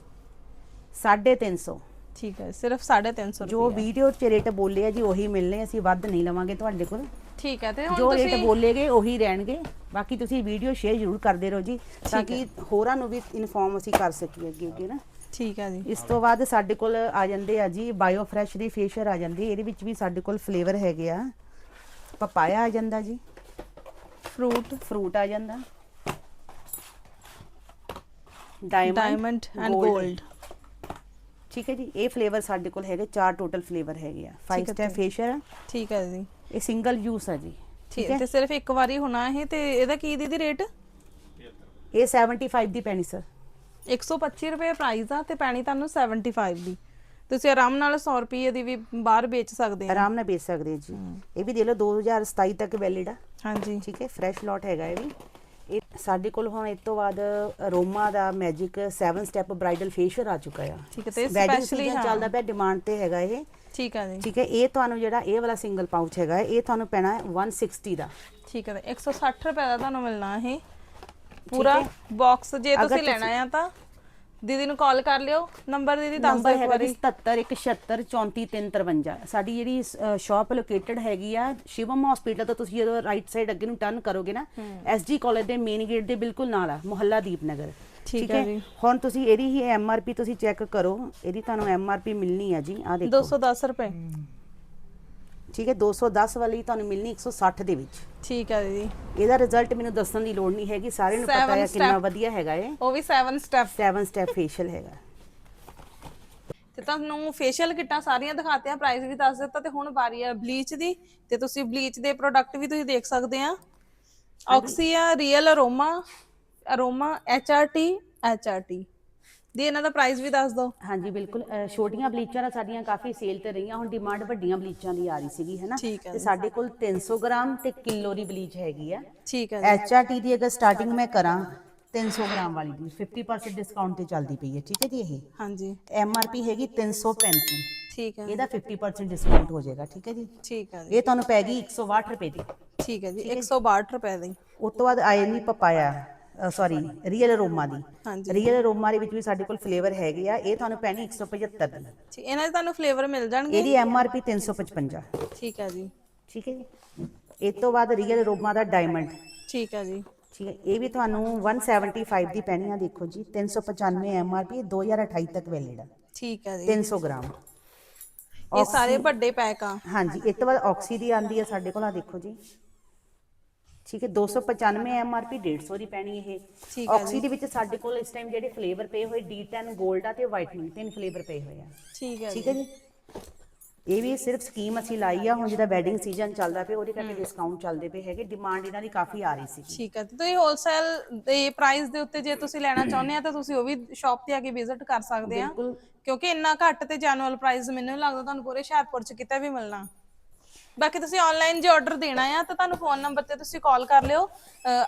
Speaker 1: 350
Speaker 2: ਠੀਕ ਹੈ ਸਿਰਫ 350
Speaker 1: ਜੋ ਵੀਡੀਓ 'ਚ ਰੇਟ ਬੋਲੇ ਆ ਜੀ ਉਹੀ ਮਿਲਨੇ ਅਸੀਂ ਵੱਧ ਨਹੀਂ ਲਵਾਂਗੇ ਤੁਹਾਡੇ ਕੋਲ।
Speaker 2: ਠੀਕ ਹੈ ਤੇ ਹੁਣ
Speaker 1: ਜੋ ਰੇਟ
Speaker 2: ਤੁਸੀਂ
Speaker 1: ਬੋਲੇਗੇ ਉਹੀ ਰਹਿਣਗੇ। ਬਾਕੀ ਤੁਸੀਂ ਵੀਡੀਓ ਸ਼ੇਅਰ ਜ਼ਰੂਰ ਕਰਦੇ ਰਹੋ ਜੀ ਤਾਂ। ਕਿ ਹੋਰਾਂ ਨੂੰ ਵੀ ਇਨਫੋਰਮ ਅਸੀਂ ਕਰ ਸਕੀਏ ਅੱਗੇ ਅੱਗੇ ਨਾ।
Speaker 2: ਠੀਕ ਹੈ ਜੀ।
Speaker 1: ਇਸ ਤੋਂ ਬਾਅਦ ਸਾਡੇ ਕੋਲ ਆ ਜਾਂਦੇ ਆ ਜੀ ਬਾਇਓ ਫਰੈਸ਼ ਦੀ ਫੇਸ਼ੀਅਲ ਆ ਜਾਂਦੀ ਹੈ। ਇਹਦੇ ਵਿੱਚ ਵੀ ਸਾਡੇ ਕੋਲ ਫਲੇਵਰ ਹੈਗੇ ਆ। ਪਪਾਇਆ ਆ ਜਾਂਦਾ ਜੀ।
Speaker 2: ਫਰੂਟ
Speaker 1: ਫਰੂਟ ਆ ਜਾਂਦਾ। ਡਾਇਮੰਡ
Speaker 2: 골ਡ
Speaker 1: ਠੀਕ ਹੈ ਜੀ ਇਹ ਫਲੇਵਰ ਸਾਡੇ ਕੋਲ ਹੈਗੇ ਚਾਰ ਟੋਟਲ ਫਲੇਵਰ ਹੈਗੇ ਆ। 5
Speaker 2: ਠੀਕ ਹੈ
Speaker 1: ਸਟੈਪ। ਫੇਸ਼ੀਅਲ ਆ।
Speaker 2: ਠੀਕ ਹੈ ਜੀ।
Speaker 1: ਇਹ ਸਿੰਗਲ ਯੂਸ ਆ ਜੀ
Speaker 2: ਠੀਕ ਹੈ ਤੇ ਸਿਰਫ ਇੱਕ ਵਾਰੀ ਹੋਣਾ ਇਹ ਤੇ ਇਹਦਾ ਕੀ ਦੀਦੀ ਰੇਟ
Speaker 1: ਇਹ 75 ਦੀ ਪੈਣੀ ਸਰ
Speaker 2: 125 ਰੁਪਏ ਪ੍ਰਾਈਸ ਆ ਤੇ ਪੈਣੀ ਤੁਹਾਨੂੰ 75 ਦੀ। ਤੁਸੀਂ ਆਰਾਮ ਨਾਲ 100 ਰੁਪਏ ਦੀ ਵੀ ਬਾਹਰ ਵੇਚ ਸਕਦੇ ਆ
Speaker 1: ਆਰਾਮ ਨਾਲ ਵੇਚ ਸਕਦੇ ਜੀ। ਇਹ ਵੀ ਦੇ ਲਓ 2027 ਤੱਕ ਵੈਲਿਡ ਆ।
Speaker 2: ਹਾਂਜੀ।
Speaker 1: ਠੀਕ ਹੈ ਫਰੈਸ਼ ਲੋਟ ਹੈਗਾ ਇਹ ਵੀ। ਇਹ ਸਾਡੇ ਕੋਲ ਹੁਣ ਇਸ ਤੋਂ ਬਾਅਦ ਅਰੋਮਾ ਦਾ ਮੈਜਿਕ 7 ਸਟੈਪ ਬ੍ਰਾਈਡਲ ਫੇਸ਼ੀਅਲ ਆ ਚੁੱਕਾ ਆ।
Speaker 2: ਠੀਕ ਹੈ ਤੇ ਸਪੈਸ਼ਲੀ
Speaker 1: ਚੱਲਦਾ ਪਿਆ ਡਿਮਾਂਡ ਤੇ ਹੈਗਾ ਇਹ।
Speaker 2: ਠੀਕ ਹੈ ਜੀ।
Speaker 1: ਠੀਕ ਹੈ ਇਹ ਤੁਹਾਨੂੰ ਜਿਹੜਾ ਇਹ ਵਾਲਾ ਸਿੰਗਲ ਪਾਊਚ ਹੈਗਾ ਇਹ ਤੁਹਾਨੂੰ ਪੈਣਾ ਹੈ 160 ਦਾ।
Speaker 2: ਠੀਕ ਹੈ ਤੇ 160 ਰੁਪਏ ਦਾ ਤੁਹਾਨੂੰ ਮਿਲਣਾ ਇਹ। ਪੂਰਾ ਬਾਕਸ ਜੇ ਤੁਸੀਂ ਲੈਣਾ ਆ ਤਾਂ। ਦੀਦੀ ਨੂੰ ਕਾਲ ਕਰ ਲਿਓ ਨੰਬਰ ਦੀਦੀ ਦੱਸ ਦਿਓ
Speaker 1: ਨੰਬਰ
Speaker 2: ਇੱਕ
Speaker 1: ਹੈਗਾ ਜੀ
Speaker 2: ਵਾਰੀ।
Speaker 1: 7717734353 ਸਾਡੀ ਜਿਹੜੀ ਸ਼ਾਪ ਲੋਕੇਟਡ ਹੈਗੀ ਆ ਸ਼ਿਵਮ ਹਸਪੀਟਲ ਤੋਂ ਤੁਸੀਂ ਜਦੋਂ ਰਾਈਟ ਸਾਈਡ ਅੱਗੇ ਨੂੰ ਟਰਨ ਕਰੋਗੇ ਨਾ ਐਸਜੀ ਕਾਲਜ ਦੇ ਮੇਨ ਗੇਟ ਦੇ ਬਿਲਕੁਲ ਨਾਲ ਆ ਮੁਹੱਲਾ ਦੀਪਨਗਰ।
Speaker 2: ਠੀਕ ਹੈ? ਜੀ।
Speaker 1: ਹੁਣ ਤੁਸੀਂ ਇਹਦੀ ਹੀ ਐਮਆਰਪੀ ਤੁਸੀਂ ਚੈੱਕ ਕਰੋ ਇਹਦੀ ਤੁਹਾਨੂੰ ਐਮਆਰਪੀ ਮਿਲਣੀ ਆ ਜੀ ਆ ਦੇਖੋ।
Speaker 2: 210 ਰੁਪਏ।
Speaker 1: ਠੀਕ ਹੈ 210 ਵਾਲੀ ਤੁਹਾਨੂੰ ਮਿਲਣੀ 160 ਦੇ ਵਿੱਚ।
Speaker 2: ਠੀਕ ਹੈ ਦੀਦੀ।
Speaker 1: ਇਹਦਾ ਰਿਜ਼ਲਟ ਮੈਨੂੰ ਦੱਸਣ ਦੀ ਲੋੜ ਨਹੀਂ ਹੈਗੀ ਸਾਰਿਆਂ ਨੂੰ ਪਤਾ ਹੈ ਕਿੰਨਾ। ਵਧੀਆ ਹੈਗਾ ਇਹ।
Speaker 2: ਉਹ ਵੀ 7 ਸਟੈਪ
Speaker 1: 7 ਸਟੈਪ ਫੇਸ਼ੀਅਲ ਹੈਗਾ।
Speaker 2: ਤੇ ਤੁਹਾਨੂੰ ਫੇਸ਼ੀਅਲ ਕਿੱਟਾਂ ਸਾਰੀਆਂ ਦਿਖਾਤੀਆਂ ਪ੍ਰਾਈਸ ਵੀ ਦੱਸ ਦਿੱਤਾ ਤੇ ਹੁਣ ਵਾਰੀ ਆ ਬਲੀਚ ਦੀ। ਤੇ ਤੁਸੀਂ ਬਲੀਚ ਦੇ ਪ੍ਰੋਡਕਟ ਵੀ ਤੁਸੀਂ ਦੇਖ ਸਕਦੇ ਆ। ਆਕਸੀਆ real aroma aroma HRT HRT ਦੀ ਇਹਨਾਂ ਦਾ ਪ੍ਰਾਈਸ ਵੀ ਦੱਸ ਦਿਓ।
Speaker 1: ਹਾਂਜੀ ਬਿਲਕੁਲ। ਅਹ ਛੋਟੀਆਂ ਬਲੀਚਾਂ ਤਾਂ ਸਾਡੀਆਂ ਕਾਫੀ ਸੇਲ ਤੇ ਰਹੀਆਂ। ਹੁਣ ਡਿਮਾਂਡ ਵੱਡੀਆਂ ਬਲੀਚਾਂ ਦੀ ਆ ਰਹੀ ਸੀਗੀ ਹੈ ਨਾ?
Speaker 2: ਠੀਕ ਹੈ
Speaker 1: ਤੇ। ਸਾਡੇ ਕੋਲ 300 ਗ੍ਰਾਮ ਤੇ ਕਿਲੋ ਦੀ ਬਲੀਚ ਹੈਗੀ ਆ।
Speaker 2: ਠੀਕ ਹੈ ਜੀ।
Speaker 1: ਐਚਆਰਟੀ ਦੀ ਅਗਰ ਸਟਾਰਟਿੰਗ ਮੈਂ ਕਰਾਂ 300 ਗ੍ਰਾਮ ਵਾਲੀ ਦੀ 50% ਡਿਸਕਾਊਂਟ ਤੇ ਚੱਲਦੀ ਪਈ ਹੈ। ਠੀਕ ਹੈ ਜੀ ਇਹ?
Speaker 2: ਹਾਂਜੀ।
Speaker 1: ਐਮਆਰਪੀ ਹੈਗੀ 335
Speaker 2: ਠੀਕ ਹੈ।
Speaker 1: ਇਹਦਾ 50% ਡਿਸਕਾਊਂਟ ਹੋ ਜਾਏਗਾ ਠੀਕ ਹੈ ਜੀ?
Speaker 2: ਠੀਕ ਹੈ ਜੀ।
Speaker 1: ਇਹ ਤੁਹਾਨੂੰ ਪੈ ਗਈ 162 ਰੁਪਏ ਦੀ।
Speaker 2: ਠੀਕ ਹੈ ਜੀ 162 ਰੁਪਏ ਦੀ।
Speaker 1: ਉਸ ਤੋਂ ਬਾਅਦ ਆਏ ਨਹੀਂ ਪਪਾਇਆ। ਸੌਰੀ ਰੀਅਲ ਅਰੋਮਾ ਦੀ।
Speaker 2: ਹਾਂਜੀ।
Speaker 1: ਰੀਅਲ ਅਰੋਮਾ ਦੇ ਵਿੱਚ ਵੀ ਸਾਡੇ ਕੋਲ ਫਲੇਵਰ ਹੈਗੇ ਆ। ਇਹ ਤੁਹਾਨੂੰ ਪੈਣੀ 175 ਦੀ।
Speaker 2: ਠੀਕ ਇਹਨਾਂ ਦੇ ਤੁਹਾਨੂੰ ਫਲੇਵਰ ਮਿਲ ਜਾਣਗੇ?
Speaker 1: ਇਹਦੀ ਐਮਆਰਪੀ 355
Speaker 2: ਠੀਕ ਹੈ ਜੀ।
Speaker 1: ਠੀਕ ਹੈ ਜੀ? ਇਸ ਤੋਂ ਬਾਅਦ ਰੀਅਲ ਅਰੋਮਾ ਦਾ ਡਾਇਮੰਡ
Speaker 2: ਠੀਕ ਹੈ ਜੀ।
Speaker 1: ਠੀਕ ਹੈ ਇਹ ਵੀ ਤੁਹਾਨੂੰ 175 ਦੀ ਪੈਣੀ ਆ ਦੇਖੋ ਜੀ। 395 ਐਮਆਰਪੀ 2028 ਤੱਕ ਵੈਲਿਡ ਆ।
Speaker 2: ਠੀਕ ਹੈ ਜੀ।
Speaker 1: 300 ਗ੍ਰਾਮ।
Speaker 2: ਇਹ ਸਾਰੇ ਵੱਡੇ ਪੈਕ ਆ।
Speaker 1: ਹਾਂਜੀ ਇਸ ਤੋਂ ਬਾਅਦ ਆਕਸੀ ਦੀ ਆਂਦੀ ਹੈ ਸਾਡੇ ਕੋਲ ਆ ਦੇਖੋ ਜੀ। ਠੀਕ ਹੈ 295 ਐਮਆਰਪੀ 150 ਦੀ ਪੈਣੀ ਇਹ। ਆਕਸੀ ਦੇ ਵਿੱਚ ਸਾਡੇ ਕੋਲ ਇਸ ਟਾਈਮ ਜਿਹੜੇ ਫਲੇਵਰ ਪਏ ਹੋਏ D10 골ਡ ਆ ਤੇ ਵਾਈਟਨਿੰਗ ਤਿੰਨ ਫਲੇਵਰ ਪਏ ਹੋਏ ਆ।
Speaker 2: ਠੀਕ ਹੈ
Speaker 1: ਠੀਕ
Speaker 2: ਜੀ
Speaker 1: ਹੈ ਜੀ। ਇਹ ਵੀ ਸਿਰਫ ਸਕੀਮ ਅਸੀਂ ਲਾਈ ਆ ਹੁਣ ਜਿਹਦਾ ਵੈਡਿੰਗ ਸੀਜ਼ਨ ਚੱਲਦਾ ਪਿਆ ਉਹਦੇ ਕਰਕੇ ਡਿਸਕਾਊਂਟ ਚੱਲਦੇ ਪਏ ਹੈਗੇ ਡਿਮਾਂਡ ਇਹਨਾਂ ਦੀ ਕਾਫੀ ਆ ਰਹੀ ਸੀ
Speaker 2: ਠੀਕ ਹੈ ਤੇ ਹੋਲਸੇਲ ਦੇ ਪ੍ਰਾਈਸ ਦੇ ਉੱਤੇ ਜੇ ਤੁਸੀਂ ਲੈਣਾ ਚਾਹੁੰਦੇ ਆ ਤਾਂ ਤੁਸੀਂ ਉਹ ਵੀ ਸ਼ਾਪ ਤੇ ਆ ਕੇ ਵਿਜ਼ਿਟ ਕਰ ਸਕਦੇ ਆ। ਕਿਉਂਕਿ ਇੰਨਾ ਘੱਟ ਤੇ ਜੈਨੂਅਲ ਪ੍ਰਾਈਸ ਮੈਨੂੰ ਲੱਗਦਾ ਤੁਹਾਨੂੰ ਪੂਰੇ ਹੁਸ਼ਿਆਰਪੁਰ ਚ ਕਿਤੇ ਵੀ ਮਿਲਣਾ। ਬਾਕੀ ਤੁਸੀਂ ਆਨਲਾਈਨ ਜੇ ਆਰਡਰ ਦੇਣਾ ਆ ਤਾਂ ਤੁਹਾਨੂੰ ਫੋਨ ਨੰਬਰ ਤੇ ਤੁਸੀਂ ਕਾਲ ਕਰ ਲਿਓ।